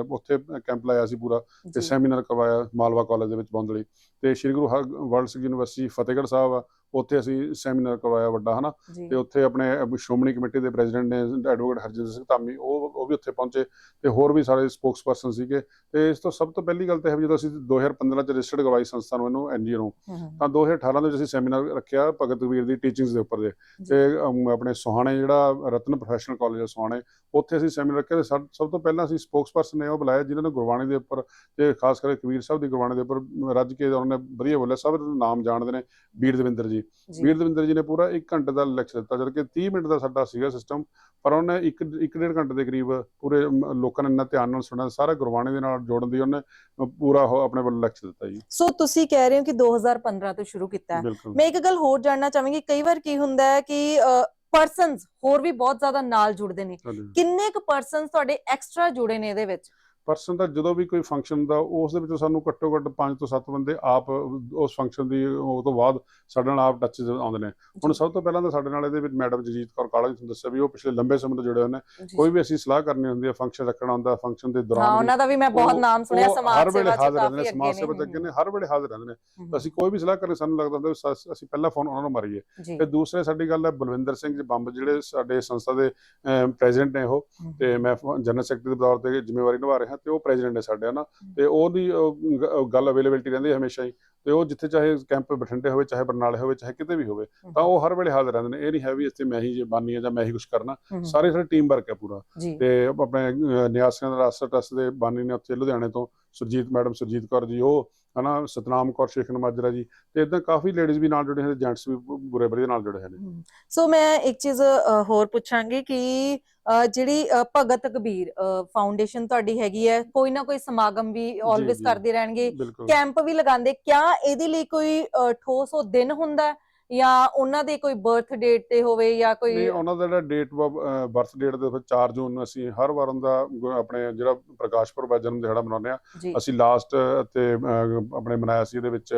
ਉੱਥੇ ਕੈਂਪ ਲਾਇਆ ਸੀ ਪੂਰਾ ਤੇ। ਸੈਮੀਨਾਰ ਕਰਵਾਇਆ ਮਾਲਵਾ ਕਾਲਜ ਦੇ ਵਿੱਚ ਬੰਦੜੀ ਤੇ ਸ਼੍ਰੀ ਗੁਰੂ ਹਰ ਵਰਲਡ ਸਿੱਖ ਯੂਨੀਵਰਸਿਟੀ ਫਤਿਹਗੜ੍ਹ ਸਾਹਿਬ ਆ ਉੱਥੇ ਅਸੀਂ ਸੈਮੀਨਾਰ ਕਰਵਾਇਆ ਵੱਡਾ ਹਨਾ? ਤੇ ਉੱਥੇ ਆਪਣੇ ਅਹ ਸ਼੍ਰੋਮਣੀ ਕਮੇਟੀ ਦੇ ਪ੍ਰੈਜ਼ੀਡੈਂਟ ਨੇ ਐਡਵੋਕੇਟ ਹਰਜਿੰਦਰ ਸਿੰਘ ਧਾਮੀ ਉਹ ਉਹ ਵੀ ਉੱਥੇ ਪਹੁੰਚੇ ਤੇ ਹੋਰ ਵੀ ਸਾਰੇ ਸਪੋਕਸਪਰਸਨ ਸੀਗੇ। ਤੇ ਇਸ ਤੋਂ ਸਭ ਤੋਂ ਪਹਿਲੀ ਗੱਲ ਤਾਂ ਵੀ ਜਦੋਂ ਅਸੀਂ 2015 ਚ ਰਜਿਸਟਰਡ ਕਰਵਾਈ ਸੰਸਥਾ ਨੂੰ ਇਹਨੂੰ ਐਨਜੀਓ ਨੂੰ ਤਾਂ 2018 ਦੇ ਵਿੱਚ ਅਸੀਂ ਸੈਮੀਨਾਰ ਰੱਖਿਆ ਭਗਤ ਕਬੀਰ ਦੀ ਟੀਚਿੰਗਸ ਦੇ ਉੱਪਰ ਦੇ। ਤੇ ਆਪਣੇ ਸੁਹਾਣੇ ਜਿਹੜਾ ਰਤਨ ਪ੍ਰੋਫੈਸ਼ਨਲ ਕਾਲਜ ਹੈ ਸੁਹਾਣੇ ਉੱਥੇ ਅਸੀਂ ਸੈਮੀਨਾਰ ਰੱਖਿਆ ਤੇ ਸਭ ਸਭ ਤੋਂ ਪਹਿਲਾਂ ਅਸੀਂ ਸਪੋਕਸਪਰਸਨ ਨੇ ਉਹ ਬੁਲਾਇਆ ਜਿਨ੍ਹਾਂ ਨੇ ਗੁਰਬਾਣੀ ਦੇ ਉੱਪਰ ਤੇ ਖਾਸ ਕਰਕੇ ਕਬੀਰ ਸਾਹਿਬ ਦੀ ਗੁਰਬਾਣੀ ਦੇ ਉੱਪਰ ਰੱਜ ਕੇ ਉਹਨਾਂ ਨੇ ਵਧੀਆ ਬੋਲਿਆ ਸਭ ਨਾਮ ਜਾਣਦੇ ਨੇ ਵੀਰ ਦਵਿੰਦਰ ਜੀ। ਜੀ। ਵੀਰ ਦਵਿੰਦਰ ਜੀ ਨੇ ਪੂਰਾ 1 ਘੰਟੇ ਦਾ ਲੈਕਚਰ ਦਿੱਤਾ ਜਦ ਕਿ 30 ਮਿੰਟ ਦਾ ਸਾਡਾ ਸੀਗਾ ਸਿਸਟਮ ਪਰ ਉਹਨੇ 1 1 ਡੇਢ ਘੰਟੇ ਦੇ ਕਰੀਬ ਪੂਰੇ ਲੋਕਾਂ ਨੇ ਇੰਨਾ ਧਿਆਨ ਨਾਲ ਸੁਣਿਆ ਸਾਰਾ ਗੁਰਬਾਣੀ ਦੇ ਨਾਲ ਜੋੜਨ ਦੀ ਉਹਨੇ ਪੂਰਾ ਆਪਣੇ ਵੱਲ ਲੈਕਚਰ ਦਿੱਤਾ ਜੀ। ਸੋ ਤੁਸੀਂ ਕਹਿ ਰਹੇ ਹੋ ਕਿ 2015 ਤੋਂ ਸ਼ੁਰੂ ਕੀਤਾ ਹੈ। ਮੈਂ ਇੱਕ ਗੱਲ ਹੋਰ ਜਾਣਨਾ ਚਾਹਾਂਗੀ ਕਈ ਵਾਰ ਕੀ ਹੁੰਦਾ ਹੈ ਕਿ ਪਰਸਨਸ ਹੋਰ ਵੀ ਬਹੁਤ ਜ਼ਿਆਦਾ ਨਾਲ ਜੁੜਦੇ ਨੇ। ਕਿੰਨੇ ਕੁ ਪਰਸਨਸ ਤੁਹਾਡੇ ਐਕਸਟਰਾ ਜੁੜੇ ਨੇ ਇਹਦੇ ਵਿੱਚ? ਪਰਸਨ ਦਾ ਜਦੋਂ ਵੀ ਕੋਈ ਫੰਕਸ਼ਨ ਦਾ ਉਸ ਦੇ ਵਿੱਚੋਂ ਸਾਨੂੰ ਘੱਟੋ ਘੱਟ 5 ਤੋਂ 7 ਬੰਦੇ ਆਪ ਉਸ ਫੰਕਸ਼ਨ ਦੀ ਉਹ ਤੋਂ ਬਾਅਦ ਸਾਡੇ ਨਾਲ ਆਪ ਟੱਚ ਆਉਂਦੇ ਨੇ। ਹੁਣ ਸਭ ਤੋਂ ਪਹਿਲਾਂ ਤਾਂ ਸਾਡੇ ਨਾਲ ਇਹਦੇ ਵਿੱਚ ਮੈਡਮ ਜਗਜੀਤ ਕੌਰ ਕਾਲਾ ਜੀ ਤੁਹਾਨੂੰ ਦੱਸਿਆ ਵੀ ਉਹ ਪਿਛਲੇ ਲੰਬੇ ਸਮੇਂ ਤੋਂ ਜੁੜੇ ਹੋਏ ਨੇ। ਕੋਈ ਵੀ ਅਸੀਂ ਸਲਾਹ ਕਰਨੀ ਹੁੰਦੀ ਹੈ ਫੰਕਸ਼ਨ ਰੱਖਣਾ ਹੁੰਦਾ ਫੰਕਸ਼ਨ ਦੇ ਹਾਂ ਦੌਰਾਨ ਵੀ ਉਹਨਾਂ ਦਾ ਵੀ ਮੈਂ ਬਹੁਤ ਨਾਮ ਸੁਣਿਆ ਸਮਾਜ ਸੇਵਾ ਚ ਕਾਫੀ ਸਮਾਜ ਅੱਗੇ ਸੇਵਾ ਨੇ। ਚ ਅੱਗੇ ਨੇ ਹਰ ਵੇਲੇ ਹਾਜ਼ਰ ਰਹਿੰਦੇ ਨੇ। ਅਸੀਂ ਕੋਈ ਵੀ ਸਲਾਹ ਕਰਨੀ ਸਾਨੂੰ ਲੱਗਦਾ ਹੁੰਦਾ ਅਸੀਂ ਪਹਿਲਾਂ ਫੋਨ ਉਹਨਾਂ ਨੂੰ ਮਾਰੀਏ। ਤੇ ਦੂਸਰੇ ਸਾਡੀ ਗੱਲ ਹੈ ਬਲਵਿੰਦਰ ਸਿੰਘ ਜੀ ਬੰਬ ਜਿਹੜੇ ਸਾਡੇ ਸੰਸਥਾ ਦੇ ਪ੍ਰੈਜ਼ੀਡੈਂਟ ਨੇ ਉਹ। ਤੇ ਮੈਂ ਜਨਰਲ ਸੈਕਟਰੀ ਦੇ ਤੌਰ ਤੇ ਜ਼ਿੰਮੇਵਾਰੀ ਨਿਭਾ ਰਿਹਾ। ਤੇ ਉਹ ਪ੍ਰੈਜ਼ੀਡੈਂਟ ਨੇ ਸਾਡੇ ਹਨਾ? ਤੇ ਉਹਦੀ ਗੱਲ ਅਵੇਲੇਬਿਲਟੀ ਰਹਿੰਦੀ ਹੈ ਹਮੇਸ਼ਾ ਹੀ। ਤੇ ਉਹ ਜਿੱਥੇ ਚਾਹੇ ਕੈਂਪ ਬਠਿੰਡੇ ਹੋਵੇ ਚਾਹੇ ਬਰਨਾਲੇ ਹੋਵੇ ਚਾਹੇ ਕਿਤੇ ਵੀ ਹੋਵੇ ਤਾਂ ਉਹ ਹਰ ਵੇਲੇ ਹਾਜ਼ਰ ਰਹਿੰਦੇ ਨੇ। ਇਹ ਨਹੀਂ ਹੈ ਵੀ ਇੱਥੇ ਮੈਂ ਹੀ ਜੇ ਬਾਨੀ ਆ ਜਾਂ ਮੈਂ ਹੀ ਕੁਝ ਕਰਨਾ। ਸਾਰੇ ਸਾਡੇ ਟੀਮ ਵਰਕ ਹੈ ਪੂਰਾ। ਤੇ ਆਪਣੇ ਨਿਆਸੀਆਂ ਦਾ ਰਾਸ਼ਟਰ ਟਰਸਟ ਦੇ ਬਾਨੀ ਨੇ ਉੱਥੇ ਲੁਧਿਆਣੇ ਤੋਂ ਸੁਰਜੀਤ ਮੈਡਮ ਸੁਰਜੀਤ ਕੌਰ ਜੀ ਉਹ ਹਨਾ ਸਤਨਾਮ ਕੌਰ ਸ਼ੇਖਨ ਮਾਜਰਾ ਜੀ ਤੇ ਇਦਾਂ ਕਾਫੀ ਲੇਡੀਜ਼ ਵੀ ਨਾਲ ਜੁੜੇ ਹੋਏ ਜੈਂਟਸ ਵੀ ਬੁਰੇ ਬਰੇ ਨਾਲ ਜੁੜੇ ਹੋਏ ਨੇ ਸੋ ਮੈਂ ਇੱਕ ਚੀਜ਼ ਹੋਰ ਪੁੱਛਾਂਗੀ ਕਿ ਜਿਹੜੀ ਭਗਤ ਕਬੀਰ ਫਾਊਂਡੇਸ਼ਨ ਤੁਹਾਡੀ ਹੈਗੀ ਹੈ ਕੋਈ ਨਾ ਕੋਈ ਸਮਾਗਮ ਵੀ ਆਲਵੇਸ। ਕਰਦੇ ਰਹਿਣਗੇ ਕੈਂਪ ਵੀ ਲਗਾਉਂਦੇ ਕਿਆ ਇਹਦੇ ਲਈ ਕੋਈ ਠੋਸ ਉਹ ਦਿਨ ਹੁੰਦਾ ਹੈ? ਜਾਂ ਉਹਨਾਂ ਦੇ ਕੋਈ ਬਰਥ ਡੇਟ ਤੇ ਹੋਵੇ ਜਾਂ ਕੋਈ ਨਹੀਂ ਉਹਨਾਂ ਦਾ ਜਿਹੜਾ ਡੇਟ ਬਰਥ ਡੇਟ ਦੇ ਫਿਰ 4 ਜੂਨ ਨੂੰ ਅਸੀਂ ਹਰ ਵਾਰ ਉਹਦਾ ਆਪਣੇ ਜਿਹੜਾ ਪ੍ਰਕਾਸ਼ ਪੁਰਬ ਜਨਮ ਦਿਹਾੜਾ ਮਨਾਉਂਦੇ ਆ ਅਸੀਂ ਲਾਸਟ ਤੇ ਆਪਣੇ ਮਨਾਇਆ ਸੀ ਇਹਦੇ ਵਿੱਚ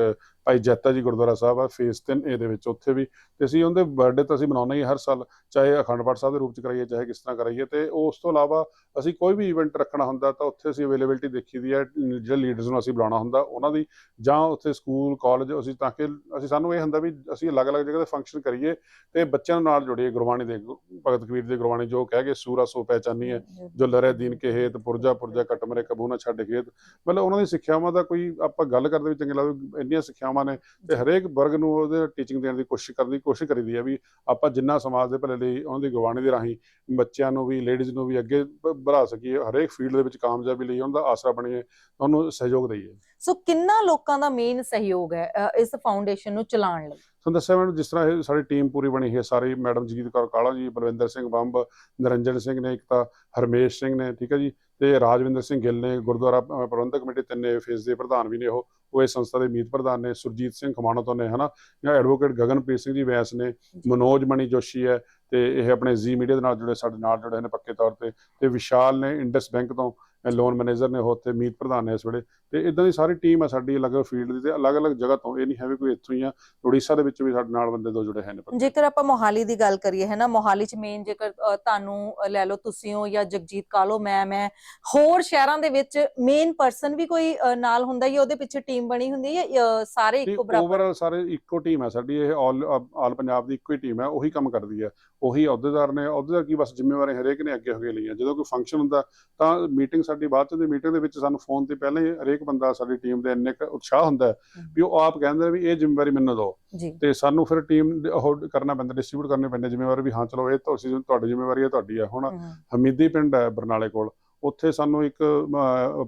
ਭਾਈ ਜੈਤਾ ਜੀ ਗੁਰਦੁਆਰਾ ਸਾਹਿਬ ਆ ਫੇਸ 3 ਏ ਦੇ ਵਿੱਚ ਉੱਥੇ ਵੀ। ਤੇ ਅਸੀਂ ਉਹਦੇ ਬਰਥਡੇ ਤਾਂ ਅਸੀਂ ਮਨਾਉਂਦੇ ਹੀ ਹਰ ਸਾਲ ਚਾਹੇ ਅਖੰਡ ਪਾਠ ਸਾਹਿਬ ਦੇ ਰੂਪ ਚ ਕਰਾਈਏ ਚਾਹੇ ਕਿਸ ਤਰ੍ਹਾਂ ਕਰਾਈਏ। ਤੇ ਉਸ ਤੋਂ ਇਲਾਵਾ ਅਸੀਂ ਕੋਈ ਵੀ ਇਵੈਂਟ ਰੱਖਣਾ ਹੁੰਦਾ ਤਾਂ ਉੱਥੇ ਅਸੀਂ ਅਵੇਲੇਬਿਲਟੀ ਦੇਖੀ ਦੀ ਹੈ ਜਿਹੜੇ ਲੀਡਰਸ ਨੂੰ ਅਸੀਂ ਬੁਲਾਉਣਾ ਹੁੰਦਾ ਉਹਨਾਂ ਦੀ। ਜਾਂ ਉੱਥੇ ਸਕੂਲ ਕਾਲਜ ਅਸੀਂ ਤਾਂ ਕਿ ਅਸੀਂ ਸਾਨੂੰ ਇਹ ਹੁੰਦਾ ਵੀ ਅਸੀਂ ਅਲੱਗ-ਅਲੱਗ ਜਗ੍ਹਾ ਤੇ ਫੰਕਸ਼ਨ ਕਰੀਏ ਤੇ ਬੱਚਿਆਂ ਨਾਲ ਜੋੜੀਏ ਗੁਰਬਾਣੀ ਦੇ ਭਗਤ ਕਬੀਰ ਦੇ ਗੁਰਬਾਣੀ ਜੋ ਕਹਿ ਗਏ ਸੂਰਾ ਸੋ ਪਹਿਚਾਨੀ ਹੈ ਜੋ ਲਰੇ ਦੀਨ ਕੇ ਹੇਤ ਪੁਰਜਾ ਪੁਰਜਾ ਕਟ ਮਰੇ ਕਬੂ ਨਾ ਛੱਡ ਖੇਤ। ਮਤਲਬ ਉਹਨਾਂ ਦੀ ਸਿੱਖਿਆਵਾਂ ਦਾ ਕੋਈ ਆਪਾਂ ਗੱਲ ਕਰਦੇ ਵੀ ਚੰਗੇ ਲੱਗਦਾ ਇੰਨੀਆਂ ਸਿੱਖਿਆਵਾਂ ਨੇ ਤੇ ਹਰੇਕ ਵਰਗ ਨੂੰ ਉਹਦੇ ਟੀਚਿੰਗ ਦੇਣ ਦੀ ਕੋਸ਼ਿਸ਼ ਕਰਨ ਦੀ ਕੋਸ਼ਿਸ਼ ਕਰੀਦੀ ਹੈ ਵੀ ਆਪਾਂ ਜਿੰਨਾ ਸਮਾਜ ਦੇ ਭਲੇ ਲਈ ਉਹਨਾਂ ਦੀ ਗੁਰਬਾਣੀ ਦੇ ਰਾਹੀਂ ਬੱਚਿਆਂ ਨੂੰ ਵੀ ਲੇਡੀਜ਼ ਨੂੰ ਵੀ ਅੱਗੇ ਵਧਾ ਸਕੀਏ ਹਰੇਕ ਫੀਲਡ ਦੇ ਵਿੱਚ ਕਾਮਯਾਬੀ ਲਈ ਉਹਨਾਂ ਦਾ ਆਸਰਾ ਬਣੀਏ ਉਹਨੂੰ ਸਹਿਯੋਗ ਦਈਏ। ਸੋ ਕਿੰਨਾ ਲੋਕਾਂ ਦਾ ਮੇਨ ਸਹਿਯੋਗ ਹੈ ਇਸ ਫਾਊਂਡੇਸ਼ਨ ਨੂੰ ਚਲਾਉਣ ਲਈ? ਤੁਹਾਨੂੰ ਦੱਸਿਆ ਮੈਨੂੰ ਜਿਸ ਤਰ੍ਹਾਂ ਇਹ ਸਾਡੀ ਟੀਮ ਪੂਰੀ ਬਣੀ ਹੈ, ਸਾਰੀ ਮੈਡਮ ਜਗੀਤ ਕੌਰ ਕਾਲਾ ਜੀ, ਬਲਵਿੰਦਰ ਸਿੰਘ ਬੰਬ ਨਰਿੰਜਨ ਸਿੰਘ ਨੇ ਇੱਕ ਤਾਂ ਹਰਮੇਸ਼ ਸਿੰਘ ਨੇ, ਠੀਕ ਹੈ ਜੀ, ਤੇ ਰਾਜਵਿੰਦਰ ਸਿੰਘ ਗਿੱਲ ਨੇ, ਗੁਰਦੁਆਰਾ ਪ੍ਰਬੰਧਕ ਕਮੇਟੀ ਤਿੰਨੇ ਫੇਸ ਦੇ ਪ੍ਰਧਾਨ ਵੀ ਨੇ ਉਹ ਉਹ ਇਸ ਸੰਸਥਾ ਦੇ ਮੀਤ ਪ੍ਰਧਾਨ ਨੇ, ਸੁਰਜੀਤ ਸਿੰਘ ਖਮਾਣਾ ਤੋਂ ਨੇ, ਹਨਾ, ਜਾਂ ਐਡਵੋਕੇਟ ਗਗਨਪ੍ਰੀਤ ਸਿੰਘ ਜੀ ਵੈਸ ਨੇ, ਮਨੋਜ ਮਣੀ ਜੋਸ਼ੀ ਹੈ, ਤੇ ਇਹ ਆਪਣੇ ਜ਼ੀ ਮੀਡੀਆ ਦੇ ਨਾਲ ਜੁੜੇ ਸਾਡੇ ਨਾਲ ਜੁੜੇ ਨੇ ਪੱਕੇ ਤੌਰ ਤੇ ਤੇ ਵਿਸ਼ਾਲ ਨੇ ਇੰਡਸ ਬੈਂਕ ਤੋਂ ਲੋਨ ਮੈਨੇਜਰ ਨੇ ਉਹ ਤੇ ਮੀਤ ਪ੍ਰਧਾਨ ਨੇ ਇਸ ਵੇਲੇ। ਤੇ ਇਦਾਂ ਦੀ ਸਾਰੀ ਟੀਮ ਹੈ ਸਾਡੀ ਅਲੱਗ-ਅਲੱਗ ਫੀਲਡ ਦੀ ਤੇ ਅਲੱਗ-ਅਲੱਗ ਜਗ੍ਹਾ ਤੋਂ ਇਹ ਨਹੀਂ ਹੈ ਵੀ ਕੋਈ ਇੱਥੋਂ ਹੀ ਆ ਉੜੀਸਾ ਦੇ ਵਿੱਚ ਵੀ ਸਾਡੇ ਨਾਲ ਬੰਦੇ ਦੋ ਜੁੜੇ ਹੋਏ ਨੇ ਜੇਕਰ ਆਪਾਂ ਮੋਹਾਲੀ ਦੀ ਗੱਲ ਕਰੀਏ ਹੈ ਨਾ ਮੋਹਾਲੀ ਚ ਮੇਨ ਜੇਕਰ ਤੁਹਾਨੂੰ ਲੈ ਲਓ ਤੁਸੀਂ ਹੋ ਜਾਂ ਜਗਜੀਤ ਕਾਲੋ ਮੈਂ ਮੈਂ ਹੋਰ ਸ਼ਹਿਰਾਂ ਦੇ ਵਿੱਚ ਮੇਨ ਪਰਸਨ ਵੀ ਕੋਈ ਨਾਲ ਹੁੰਦਾ ਜਾਂ ਉਹਦੇ ਪਿੱਛੇ ਟੀਮ ਬਣੀ ਹੁੰਦੀ ਹੈ ਸਾਰੇ ਇੱਕੋ ਬਰਾਬਰ? ਓਵਰਆਲ ਸਾਰੇ ਇੱਕੋ ਟੀਮ ਹੈ ਸਾਡੀ ਇਹ ਆਲ ਆਲ ਪੰਜਾਬ ਦੀ ਇੱਕੋ ਹੀ ਟੀਮ ਹੈ ਉਹੀ ਕੰਮ ਕਰਦੀ ਹੈ ਉਹੀ ਅਹੁਦੇਦਾਰ ਨੇ ਅਹੁਦੇਦਾਰ ਕੀ ਬਸ ਜ਼ਿੰਮੇਵਾਰੀ ਹਰੇਕ ਨੇ ਅੱਗੇ ਹੋ ਕੇ ਲਈਆਂ। ਜਦੋਂ ਕੋਈ ਫੰਕਸ਼ਨ ਹੁੰਦਾ ਤਾਂ ਮੀਟਿੰਗ ਸਾਡੀ ਬਾਅਦ ਚ ਦੀ ਮੀਟਿੰਗ ਦੇ ਵਿੱਚ ਸਾਨੂੰ ਫੋਨ ਤੇ ਪਹਿਲਾਂ ਹੀ ਹਰੇਕ ਬੰਦਾ ਸਾਡੀ ਟੀਮ ਦੇ ਇੰਨੇ ਉਤਸ਼ਾਹ ਹੁੰਦਾ ਵੀ ਉਹ ਆਪ ਕਹਿੰਦੇ ਨੇ ਵੀ ਇਹ ਜ਼ਿੰਮੇਵਾਰੀ ਮੈਨੂੰ ਦਿਓ। ਤੇ ਸਾਨੂੰ ਫਿਰ ਟੀਮ ਉਹ ਕਰਨਾ ਪੈਂਦਾ ਡਿਸਟ੍ਰੀਬਿਊਟ ਕਰਨੇ ਪੈਂਦੇ ਜ਼ਿੰਮੇਵਾਰੀ ਵੀ ਹਾਂ ਚਲੋ ਇਹ ਤੁਸੀਂ ਤੁਹਾਡੀ ਜ਼ਿੰਮੇਵਾਰੀ ਹੈ ਤੁਹਾਡੀ ਹੈ ਹੁਣ ਹਮ, ਹਮੀਦੀ ਪਿੰਡ ਹੈ ਬਰਨਾਲੇ ਕੋਲ। ਉੱਥੇ ਸਾਨੂੰ ਇੱਕ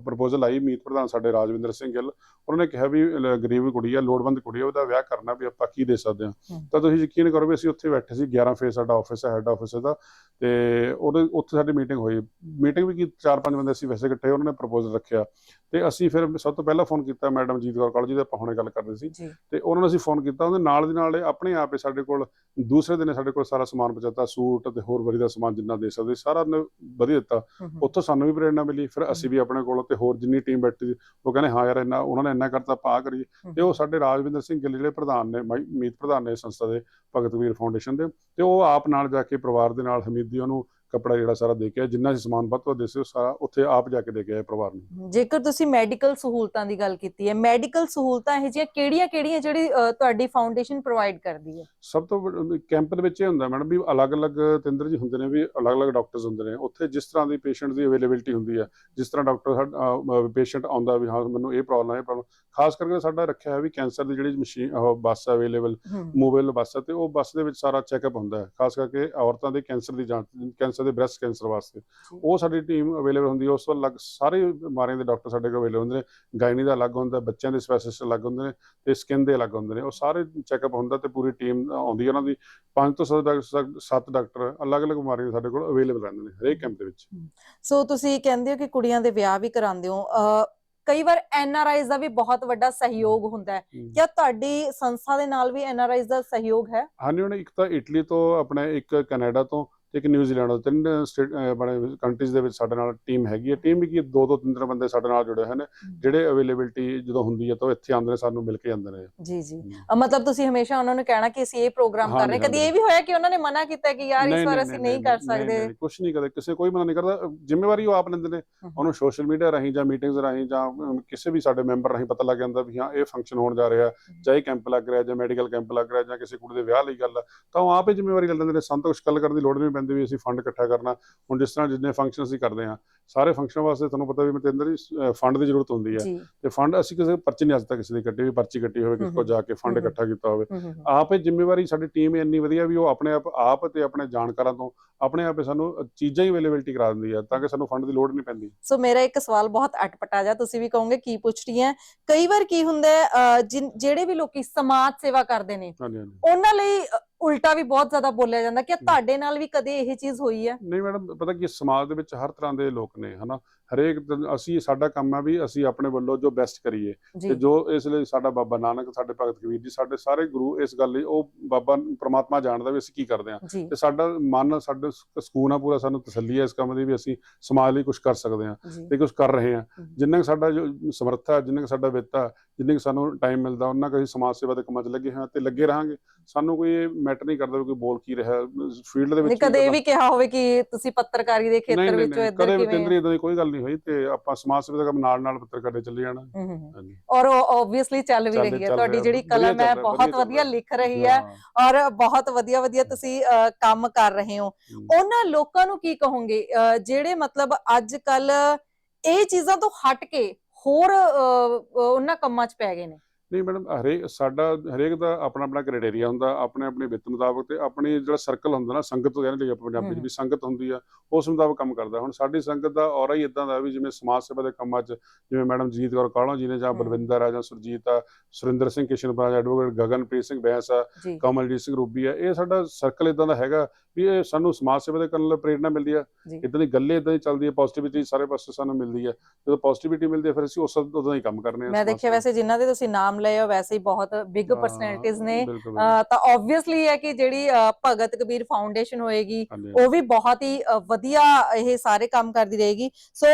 ਪ੍ਰਪੋਜ਼ਲ ਆਈ ਮੀਤ ਪ੍ਰਧਾਨ ਸਾਡੇ ਰਾਜਵਿੰਦਰ ਸਿੰਘ ਗਿੱਲ। ਉਹਨਾਂ ਨੇ ਕਿਹਾ ਵੀ ਗਰੀਬ ਕੁੜੀ ਆ ਲੋੜਵੰਦ ਕੁੜੀ ਆ ਉਹਦਾ ਵਿਆਹ ਕਰਨਾ ਵੀ ਆਪਾਂ ਕੀ ਦੇ ਸਕਦੇ ਹਾਂ। ਤਾਂ ਤੁਸੀਂ ਯਕੀਨ ਕਰੋ ਵੀ ਅਸੀਂ ਉੱਥੇ ਬੈਠੇ ਸੀ 11 ਫੇਸ ਸਾਡਾ ਆਫਿਸ ਹੈ ਹੈੱਡ ਆਫਿਸ ਦਾ। ਤੇ ਉਹਦੇ ਉੱਥੇ ਸਾਡੀ ਮੀਟਿੰਗ ਹੋਈ। ਮੀਟਿੰਗ ਵੀ ਕੀ ਚਾਰ ਪੰਜ ਬੰਦੇ ਅਸੀਂ ਵੈਸੇ ਇਕੱਠੇ ਉਹਨਾਂ ਨੇ ਪ੍ਰਪੋਜ਼ਲ ਰੱਖਿਆ। ਤੇ ਅਸੀਂ ਫਿਰ ਸਭ ਤੋਂ ਪਹਿਲਾਂ ਫੋਨ ਕੀਤਾ ਮੈਡਮ ਜੀਤ ਕੌਰ ਕਾਲਜ ਦੇ ਆਪਾਂ ਹੁਣੇ ਗੱਲ ਕਰਦੇ ਸੀ। ਤੇ ਉਹਨਾਂ ਨੂੰ ਅਸੀਂ ਫੋਨ ਕੀਤਾ ਉਹਦੇ ਨਾਲ ਦੀ ਨਾਲ ਆਪਣੇ ਆਪ ਹੀ ਸਾਡੇ ਕੋਲ ਦੂਸਰੇ ਦਿਨ ਸਾਡੇ ਕੋਲ ਸਾਰਾ ਸਮਾਨ ਪਹੁੰਚਾਤਾ ਸੂਟ ਤੇ ਹੋਰ ਵਰੀ ਦਾ ਸਮਾਨ ਜਿੰਨਾ ਦੇ ਸਕਦੇ ਸਾਰਾ ਵਧੀਆ ਦਿੱਤਾ। ਉੱਥੋਂ ਸਾਨੂੰ ਵੀ ਪ੍ਰੇਰਣਾ ਮਿਲੀ ਫਿਰ ਅਸੀਂ ਵੀ ਆਪਣੇ ਕੋਲ ਤੇ ਹੋਰ ਜਿੰਨੀ ਟੀਮ ਬੈਠੀ ਉਹ ਕਹਿੰਦੇ ਹਾਂ ਯਾਰ ਇੰਨਾ ਉਹਨਾਂ ਨੇ ਇੰਨਾ ਕਰਤਾ ਪਾ ਕਰੀਏ। ਤੇ ਉਹ ਸਾਡੇ ਰਾਜਵਿੰਦਰ ਸਿੰਘ ਗਿੱਲ ਜਿਹੜੇ ਪ੍ਰਧਾਨ ਨੇ ਮੀਤ ਪ੍ਰਧਾਨ ਨੇ ਸੰਸਥਾ ਦੇ ਭਗਤ ਕਬੀਰ ਫਾਊਂਡੇਸ਼ਨ ਦੇ ਤੇ ਉਹ ਆਪ ਨਾਲ ਜਾ ਕੇ ਪਰਿਵਾਰ ਦੇ ਨਾਲ ਹਮੀਦੀ ਉਹਨੂੰ ਕੱਪੜਾ ਜਿਹੜਾ ਸਾਰਾ ਦੇ ਕੇ ਜਿੰਨਾ ਸੀ ਸਮਾਨ ਵੱਧ ਤੋਂ ਦੇ ਸੀ ਸਾਰਾ ਉੱਥੇ ਆਪ ਜਾ ਕੇ ਦੇ ਕੇ ਆਏ ਪਰਿਵਾਰ ਨੂੰ। ਜੇਕਰ ਤੁਸੀਂ ਮੈਡੀਕਲ ਸਹੂਲਤਾਂ ਦੀ ਗੱਲ ਕੀਤੀ ਹੈ ਮੈਡੀਕਲ ਸਹੂਲਤਾਂ ਇਹ ਜਿਹੀਆਂ ਕਿਹੜੀਆਂ-ਕਿਹੜੀਆਂ ਜਿਹੜੀ ਤੁਹਾਡੀ ਫਾਊਂਡੇਸ਼ਨ ਪ੍ਰੋਵਾਈਡ ਕਰਦੀ ਹੈ? ਸਭ ਤੋਂ ਕੈਂਪ ਦੇ ਵਿੱਚ ਇਹ ਹੁੰਦਾ ਮੈਡਮ ਵੀ ਅਲੱਗ-ਅਲੱਗ ਤਿੰਦਰ ਜੀ ਹੁੰਦੇ ਨੇ ਵੀ ਅਲੱਗ-ਅਲੱਗ ਡਾਕਟਰਸ ਹੁੰਦੇ ਨੇ। ਉੱਥੇ ਜਿਸ ਤਰ੍ਹਾਂ ਦੀ ਪੇਸ਼ੈਂਟ ਦੀ ਅਵੇਲੇਬਿਲਟੀ ਹੁੰਦੀ ਹੈ ਜਿਸ ਤਰ੍ਹਾਂ ਡਾਕਟਰ ਪੇਸ਼ੈਂਟ ਆਉਂਦਾ ਵੀ ਹਾਂ ਮੈਨੂੰ ਇਹ ਪ੍ਰੋਬਲਮ ਹੈ ਇਹ ਪ੍ਰੋਬਲਮ ਖਾਸ ਕਰਕੇ ਸਾਡਾ ਰੱਖਿਆ ਹੈ ਵੀ ਕੈਂਸਰ ਦੀ ਜਿਹੜੀ ਮਸ਼ੀਨ ਉਹ ਬੱਸ ਅਵੇਲੇਬਲ ਮੋਬਾਈਲ ਬੱਸ ਹੈ ਤੇ ਉਹ ਬੱਸ ਦੇ ਵਿੱਚ ਸਾਰਾ ਚੈੱਕਅਪ ਹੁੰਦਾ ਹੈ। ਖਾਸ ਕਰਕੇ ਔਰਤਾਂ ਦੇ ਕੈਂਸਰ ਦੀ ਜਾਂਚ ਕੈਂਸਰ ਦੇ ਬ੍ਰੈਸਟ ਕੈਂਸਰ ਵਾਸਤੇ। ਉਹ ਸਾਡੀ ਟੀਮ ਅਵੇਲੇਬਲ ਹੁੰਦੀ ਹੈ ਉਸ ਤੋਂ ਅਲੱਗ ਸਾਰੇ ਬਿਮਾਰੀਆਂ ਦੇ ਡਾਕਟਰ ਸਾਡੇ ਕੋਲ ਅਵੇਲੇਬਲ ਹੁੰਦੇ ਨੇ। ਗਾਇਨੀ ਦਾ ਅਲੱਗ ਹੁੰਦਾ ਬੱਚਿਆਂ ਦੇ ਸਪੈਸ਼ਲਿਸਟ ਅਲੱਗ ਹੁੰਦੇ ਨੇ ਤੇ ਸਕਿਨ ਦੇ ਅਲੱਗ ਹੁੰਦੇ ਨੇ। ਉਹ ਸਾਰੇ ਚੈੱਕਅਪ ਹੁੰਦਾ ਤੇ ਪੂਰੀ ਟੀਮ ਆਉਂਦੀ ਹੈ ਉਹਨਾਂ ਦੀ। ਪੰਜ ਤੋਂ ਸੱਤ ਡਾਕਟਰ ਸੱਤ ਡਾਕਟਰ ਅਲੱਗ-ਅਲੱਗ ਬਿਮਾਰੀਆਂ ਦੇ ਸਾਡੇ ਕੋਲ ਅਵੇਲੇਬਲ ਰਹਿੰਦੇ ਨੇ ਹਰੇਕ ਕੈਂਪ ਦੇ ਵਿੱਚ। ਸੋ ਤੁਸੀਂ ਕਹਿੰਦੇ ਹੋ ਕਿ ਕੁੜੀਆਂ ਦੇ ਵਿਆਹ ਵੀ ਕਰਾਉਂਦੇ ਹੋ। ਅ, ਕਈ ਵਾਰ ਐਨਆਰਆਈਜ਼ ਦਾ ਵੀ ਬਹੁਤ ਵੱਡਾ ਸਹਿਯੋਗ ਹੁੰਦਾ ਹੈ। ਕਿਆ ਤੁਹਾਡੀ ਸੰਸਥਾ ਦੇ ਨਾਲ ਵੀ ਐਨਆਰਆਈਜ਼ ਦਾ ਸਹਿਯੋਗ ਹੈ? ਹਾਂਜੀ ਉਹਨੇ ਇੱਕ ਤਾਂ ਇਟਲੀ ਤੋਂ ਆਪਣੇ ਇੱਕ ਕੈਨੇਡਾ ਤੋਂ ਤੇ ਇੱਕ ਨਿਊਜ਼ੀਲੈਂਡ ਤੋਂ ਤਿੰਨ ਸਟੇਟ ਬਣੇ ਕੰਟਰੀਜ਼ ਦੇ ਵਿੱਚ ਸਾਡੇ ਨਾਲ ਟੀਮ ਹੈਗੀ ਹੈ। ਟੀਮ ਵੀ ਕੀ ਦੋ ਦੋ ਤਿੰਨ ਤਿੰਨ ਬੰਦੇ ਸਾਡੇ ਨਾਲ ਜੁੜੇ ਹੋਏ ਨੇ। ਜਿਹੜੇ ਅਵੇਲੇਬਿਲਟੀ ਜਦੋਂ ਹੁੰਦੀ ਹੈ ਤਾਂ ਉਹ ਇੱਥੇ ਆਉਂਦੇ ਨੇ ਸਾਨੂੰ ਮਿਲ ਕੇ ਜਾਂਦੇ ਨੇ। ਜੀ ਜੀ। ਮਤਲਬ ਤੁਸੀਂ ਹਮੇਸ਼ਾ ਉਹਨਾਂ ਨੂੰ ਕਹਿਣਾ ਕਿ ਅਸੀਂ ਇਹ ਪ੍ਰੋਗਰਾਮ ਕਰ ਰਹੇ। ਕਦੀ। ਇਹ ਵੀ ਹੋਇਆ ਕਿ ਉਹਨਾਂ ਨੇ ਮਨਾ ਕੀਤਾ ਕਿ ਯਾਰ ਇਸ ਵਾਰ ਅਸੀਂ ਨਹੀਂ ਕਰ ਸਕਦੇ? ਕੁਝ ਨਹੀਂ ਕਰਦੇ ਕਿਸੇ ਕੋਈ ਮਨਾ ਨਹੀਂ ਕਰਦਾ। ਜ਼ਿੰਮੇਵਾਰੀ ਉਹ ਆਪ ਲੈਂਦੇ ਨੇ। ਉਹਨੂੰ ਸੋਸ਼ਲ ਮੀਡੀਆ ਰਾਹੀਂ ਜਾਂ ਮੀਟਿੰਗਸ ਰਾਹੀਂ ਜਾਂ ਕਿਸੇ ਵੀ ਸਾਡੇ ਮੈਂਬਰ ਰਾਹੀਂ ਪਤਾ ਲੱਗ ਜਾਂਦਾ ਵੀ ਹਾਂ ਇਹ ਫੰਕਸ਼ਨ ਹੋਣ ਜਾ ਰਿਹਾ ਚਾਹੇ ਕੈਂਪ ਲੱਗ ਰਿਹਾ ਜਾਂ ਮੈਡੀਕਲ ਕੈਂਪ ਲੱਗ ਰਿਹਾ ਜਾਂ ਕਿਸੇ ਕੁੜੀ ਦੇ ਵਿਆਹ ਲਈ ਗੱਲ ਤਾਂ ਉਹ ਆਪ ਜ਼ਿੰਮੇਵਾਰੀ ਲੈ ਲੈਂਦੇ ਨੇ। ਸਾਨੂੰ ਤਾਂ ਕੁਛ ਗੱਲ ਕਰਨ ਦੀ ਲੋੜ ਨਹੀਂ ਪੈਂਦੀ ਵੀ ਅਸੀਂ ਫੰਡ ਇਕੱਠਾ ਕਰਨਾ। ਹੁਣ ਜਿਸ ਤਰ੍ਹਾਂ ਜਿੰਨੇ ਫੰਕਸ਼ਨ ਅਸੀਂ ਕਰਦੇ ਹਾਂ ਸਾਰੇ ਫੰਕਸ਼ਨ ਵਾਸਤੇ ਤੁਹਾਨੂੰ ਪਤਾ ਵੀ ਮਤਿੰਦਰ ਜੀ ਫੰਡ ਦੀ ਜ਼ਰੂਰਤ ਹੁੰਦੀ ਹੈ। ਤੇ ਫੰਡ ਅਸੀਂ ਕਿਸੇ ਪਰਚੀ ਨਹੀਂ ਅੱਜ ਤੱਕ ਕਿਸੇ ਦੀ ਕੱਟੀ ਵੀ ਪਰਚੀ ਕੱਟੀ ਹੋਵੇ ਕਿਸੇ ਕੋਲ ਜਾ ਕੇ ਫੰਡ। ਇਕੱਠਾ ਕੀਤਾ ਹੋਵੇ। ਆਪ ਜ਼ਿੰਮੇਵਾਰੀ ਸਾਡੀ ਟੀਮ ਇੰਨੀ ਵਧੀਆ ਵੀ ਉਹ ਆਪਣੇ ਆਪ ਆਪ ਤੇ ਆਪਣੇ ਜਾਣਕਾਰਾਂ ਤੋਂ ਆਪਣੇ ਆਪੇ ਸਾਨੂੰ ਚੀਜ਼ਾਂ ਹੀ ਅਵੇਲੇਬਿਲਟੀ ਕਰਾ ਦਿੰਦੀ ਹੈ ਤਾਂ ਕਿ ਸਾਨੂੰ ਫੰਡ ਦੀ ਲੋੜ ਨਹੀਂ ਪੈਂਦੀ। ਸੋ ਮੇਰਾ ਇੱਕ ਸਵਾਲ ਬਹੁਤ ਅਟਪਟਾ ਜਾ ਤੁਸੀਂ ਵੀ ਕਹੋਗੇ ਕੀ ਪੁੱਛ ਰਹੀ ਹੈ? ਕਈ ਵਾਰ ਕੀ ਹੁੰਦਾ ਜਿਹੜੇ ਵੀ ਲੋਕੀ ਸਮਾਜ ਸੇਵਾ ਕਰਦੇ ਨੇ ਉਹਨਾਂ ਲਈ ਉਲਟਾ ਵੀ ਬਹੁਤ ਜ਼ਿਆਦਾ ਬੋਲਿਆ ਜਾਂਦਾ ਕਿ ਤੁਹਾਡੇ ਨਾਲ ਵੀ ਕਦੇ ਇਹ ਚੀਜ਼ ਹੋਈ ਹੈ? ਨਹੀਂ ਮੈਡਮ ਪਤਾ ਕੀ ਸਮਾਜ ਦੇ ਵਿੱਚ ਹਰ ਤਰ੍ਹਾਂ ਦੇ ਲੋਕ ਨੇ ਹਨਾ? ਹਰੇਕ ਦਿਨ ਅਸੀਂ ਸਾਡਾ ਕੰਮ ਹੈ ਵੀ ਅਸੀਂ ਆਪਣੇ ਵੱਲੋਂ ਜੋ ਬੈਸਟ ਕਰੀਏ। ਤੇ ਜੀ ਇਸ ਲਈ ਸਾਡਾ ਬਾਬਾ ਨਾਨਕ ਸਾਡੇ ਭਗਤ ਕਬੀਰ ਜੀ ਸਾਡੇ ਸਾਰੇ ਗੁਰੂ ਇਸ ਗੱਲ ਲਈ ਉਹ ਬਾਬਾ ਪ੍ਰਮਾਤਮਾ ਜਾਣਦਾ ਵੀ ਅਸੀਂ ਕੀ ਕਰਦੇ ਜੀ। ਤੇ ਸਾਡਾ ਮਨ ਸਾਡਾ ਸਕੂਨ ਆ ਪੂਰਾ ਸਾਨੂੰ ਤਸੱਲੀ ਹੈ ਇਸ ਕੰਮ ਦੀ ਵੀ ਅਸੀਂ ਸਮਾਜ ਲਈ ਕੁਝ ਕਰ ਸਕਦੇ ਜੀ। ਤੇ ਕੁਝ ਕਰ ਰਹੇ ਹਮ। ਜਿੰਨਾ ਕੁ ਸਾਡਾ ਜੋ ਸਮਰੱਥਾ ਜਿੰਨਾ ਕੁ ਸਾਡਾ ਵਿੱਤ ਆ ਜਿੰਨੇ ਕੁ ਸਾਨੂੰ ਟਾਈਮ ਮਿਲਦਾ ਉਹਨਾਂ ਕੁ ਅਸੀਂ ਸਮਾਜ ਸੇਵਾ ਦੇ ਕੰਮਾਂ 'ਚ ਲੱਗੇ ਹਾਂ ਤੇ ਲੱਗੇ ਰਹਾਂਗੇ। ਸਾਨੂੰ ਕੋਈ ਇਹ ਮੈਟਰ ਨਹੀਂ ਕਰਦਾ ਕੋਈ ਬੋਲ ਕੀ ਰਿਹਾ ਫੀਲਡ ਦੇ ਵਿੱਚ ਕਦੇ ਇਹ ਵੀ ਕਿਹਾ ਹੋਵੇ ਕਿ ਤੁਸੀਂ ਪੱਤਰਕਾਰੀ ਦੇ ਖੇਤਰ ਵਿੱਚੋਂ ਇੱਧਰ ਕਦੇ ਵੀ ਕਿਵੇਂ ਕੇਂਦਰੀ ਇਦਾਂ ਦੀ ਕੋਈ ਗੱਲ ਨਹੀਂ ਹੋਈ ਤੇ ਆਪਾਂ ਸਮਾਜ ਸੇਵਾ ਦਾ ਕੰਮ ਨਾਲ ਨਾਲ ਪੱਤਰਕਾਰੇ ਚੱਲੇ ਜਾਣਾ। ਹਾਂਜੀ ਔਰ ਉਹ ਆਬਵੀਅਸਲੀ ਚੱਲ ਵੀ ਰਹੀ ਹੈ ਤੁਹਾਡੀ ਜਿਹੜੀ ਕਲਮ ਹੈ ਬਹੁਤ ਵਧੀਆ। ਲਿਖ ਰਹੀ ਹੈ। ਔਰ ਬਹੁਤ ਵਧੀਆ ਵਧੀਆ ਤੁਸੀਂ ਕੰਮ ਕਰ ਰਹੇ ਹੋ। ਉਹਨਾਂ ਲੋਕਾਂ ਨੂੰ ਕੀ ਕਹੋਗੇ ਜਿਹੜੇ ਮਤਲਬ ਅੱਜ ਕੱਲ ਇਹ ਚੀਜ਼ਾਂ ਤੋਂ ਹਟ ਕੇ ਹੋਰ ਉਹਨਾਂ ਕੰਮਾਂ 'ਚ ਪੈ ਗਏ ਨੇ ਨਹੀਂ ਮੈਡਮ ਹਰੇਕ ਸਾਡਾ ਹਰੇਕ ਦਾ ਆਪਣਾ ਆਪਣਾ ਕ੍ਰਾਈਟੇਰੀਆ ਹੁੰਦਾ ਆਪਣੇ ਆਪਣੇ ਵਿੱਤ ਮੁਤਾਬਕ ਤੇ ਆਪਣੀ ਜਿਹੜਾ ਸਰਕਲ ਹੁੰਦਾ ਨਾ ਸੰਗਤ ਕਹਿੰਦੇ ਲਈ ਆਪਾਂ ਪੰਜਾਬੀ ਚ ਹਮ। ਵੀ ਸੰਗਤ ਹੁੰਦੀ ਆ ਉਸ ਮੁਤਾਬਕ ਕੰਮ ਕਰਦਾ ਹੁਣ ਸਾਡੀ ਸੰਗਤ ਦਾ ਔਰਾ ਹੀ ਇਦਾਂ ਦਾ ਵੀ ਜਿਵੇਂ ਸਮਾਜ ਸੇਵਾ ਦੇ ਕੰਮਾਂ 'ਚ ਜਿਵੇਂ ਮੈਡਮ ਜੀਤ ਕੌਰ ਕਾਲੋਂ ਜੀ ਨੇ ਜਾਂ। ਬਲਵਿੰਦਰ ਆ ਜਾਂ ਸੁਰਜੀਤ ਆ ਸੁਰਿੰਦਰ ਸਿੰਘ ਕਿਸ਼ਨਪੁਰਾ ਐਡਵੋਕੇਟ ਗਗਨਪ੍ਰੀਤ ਸਿੰਘ ਬੈਂਸ ਆ ਕਮਲਜੀਤ ਸਿੰਘ ਰੂਬੀ ਆ ਇਹ ਸਾਡਾ ਸਰਕਲ ਇਦਾਂ ਦਾ ਹੈਗਾ ਵੀ ਇਹ ਸਾਨੂੰ ਸਮਾਜ ਸੇਵਾ ਦੇ ਕਰਨ ਲਈ ਪ੍ਰੇਰਣਾ ਮਿਲਦੀ ਆ ਜੀ। ਇਦਾਂ ਦੀ ਗੱਲੇ ਇਦਾਂ ਦੀ ਚੱਲਦੀ ਹੈ ਪੋਜ਼ਿਟਿਵਿਟੀ ਸਾਰੇ ਪਾਸੇ ਸਾਨੂੰ ਮਿਲਦੀ ਹੈ। ਜਦੋਂ ਪੋਜ਼ਿਟਿਵਿਟੀ ਮਿਲਦੀ ਹੈ ਫਿਰ ਅਸੀਂ ਉਸ ਉਦਾਂ ਹੀ ਕੰਮ ਕਰਨੇ ਆ ਮੈਂ ਦੇਖਿਆ। ਵੈਸੇ ਜਿਨ੍ਹਾਂ ਦੇ ਤੁਸੀਂ ਨਾਮ ਲਏ ਹੋ ਵੈਸੇ ਹੀ ਬਹੁਤ ਬਿਗ ਹਾਂ, ਪਰਸਨੈਲਿਟੀਜ਼ ਨੇ। ਤਾਂ ਆਬਵੀਅਸਲੀ ਹੈ ਕਿ ਜਿਹੜੀ ਭਗਤ ਕਬੀਰ ਫਾਊਂਡੇਸ਼ਨ ਹੋਏਗੀ ਉਹ ਵੀ ਬਹੁਤ ਹੀ ਵਧੀਆ ਇਹ ਸਾਰੇ ਕੰਮ ਕਰਦੀ ਰਹੇਗੀ। ਸੋ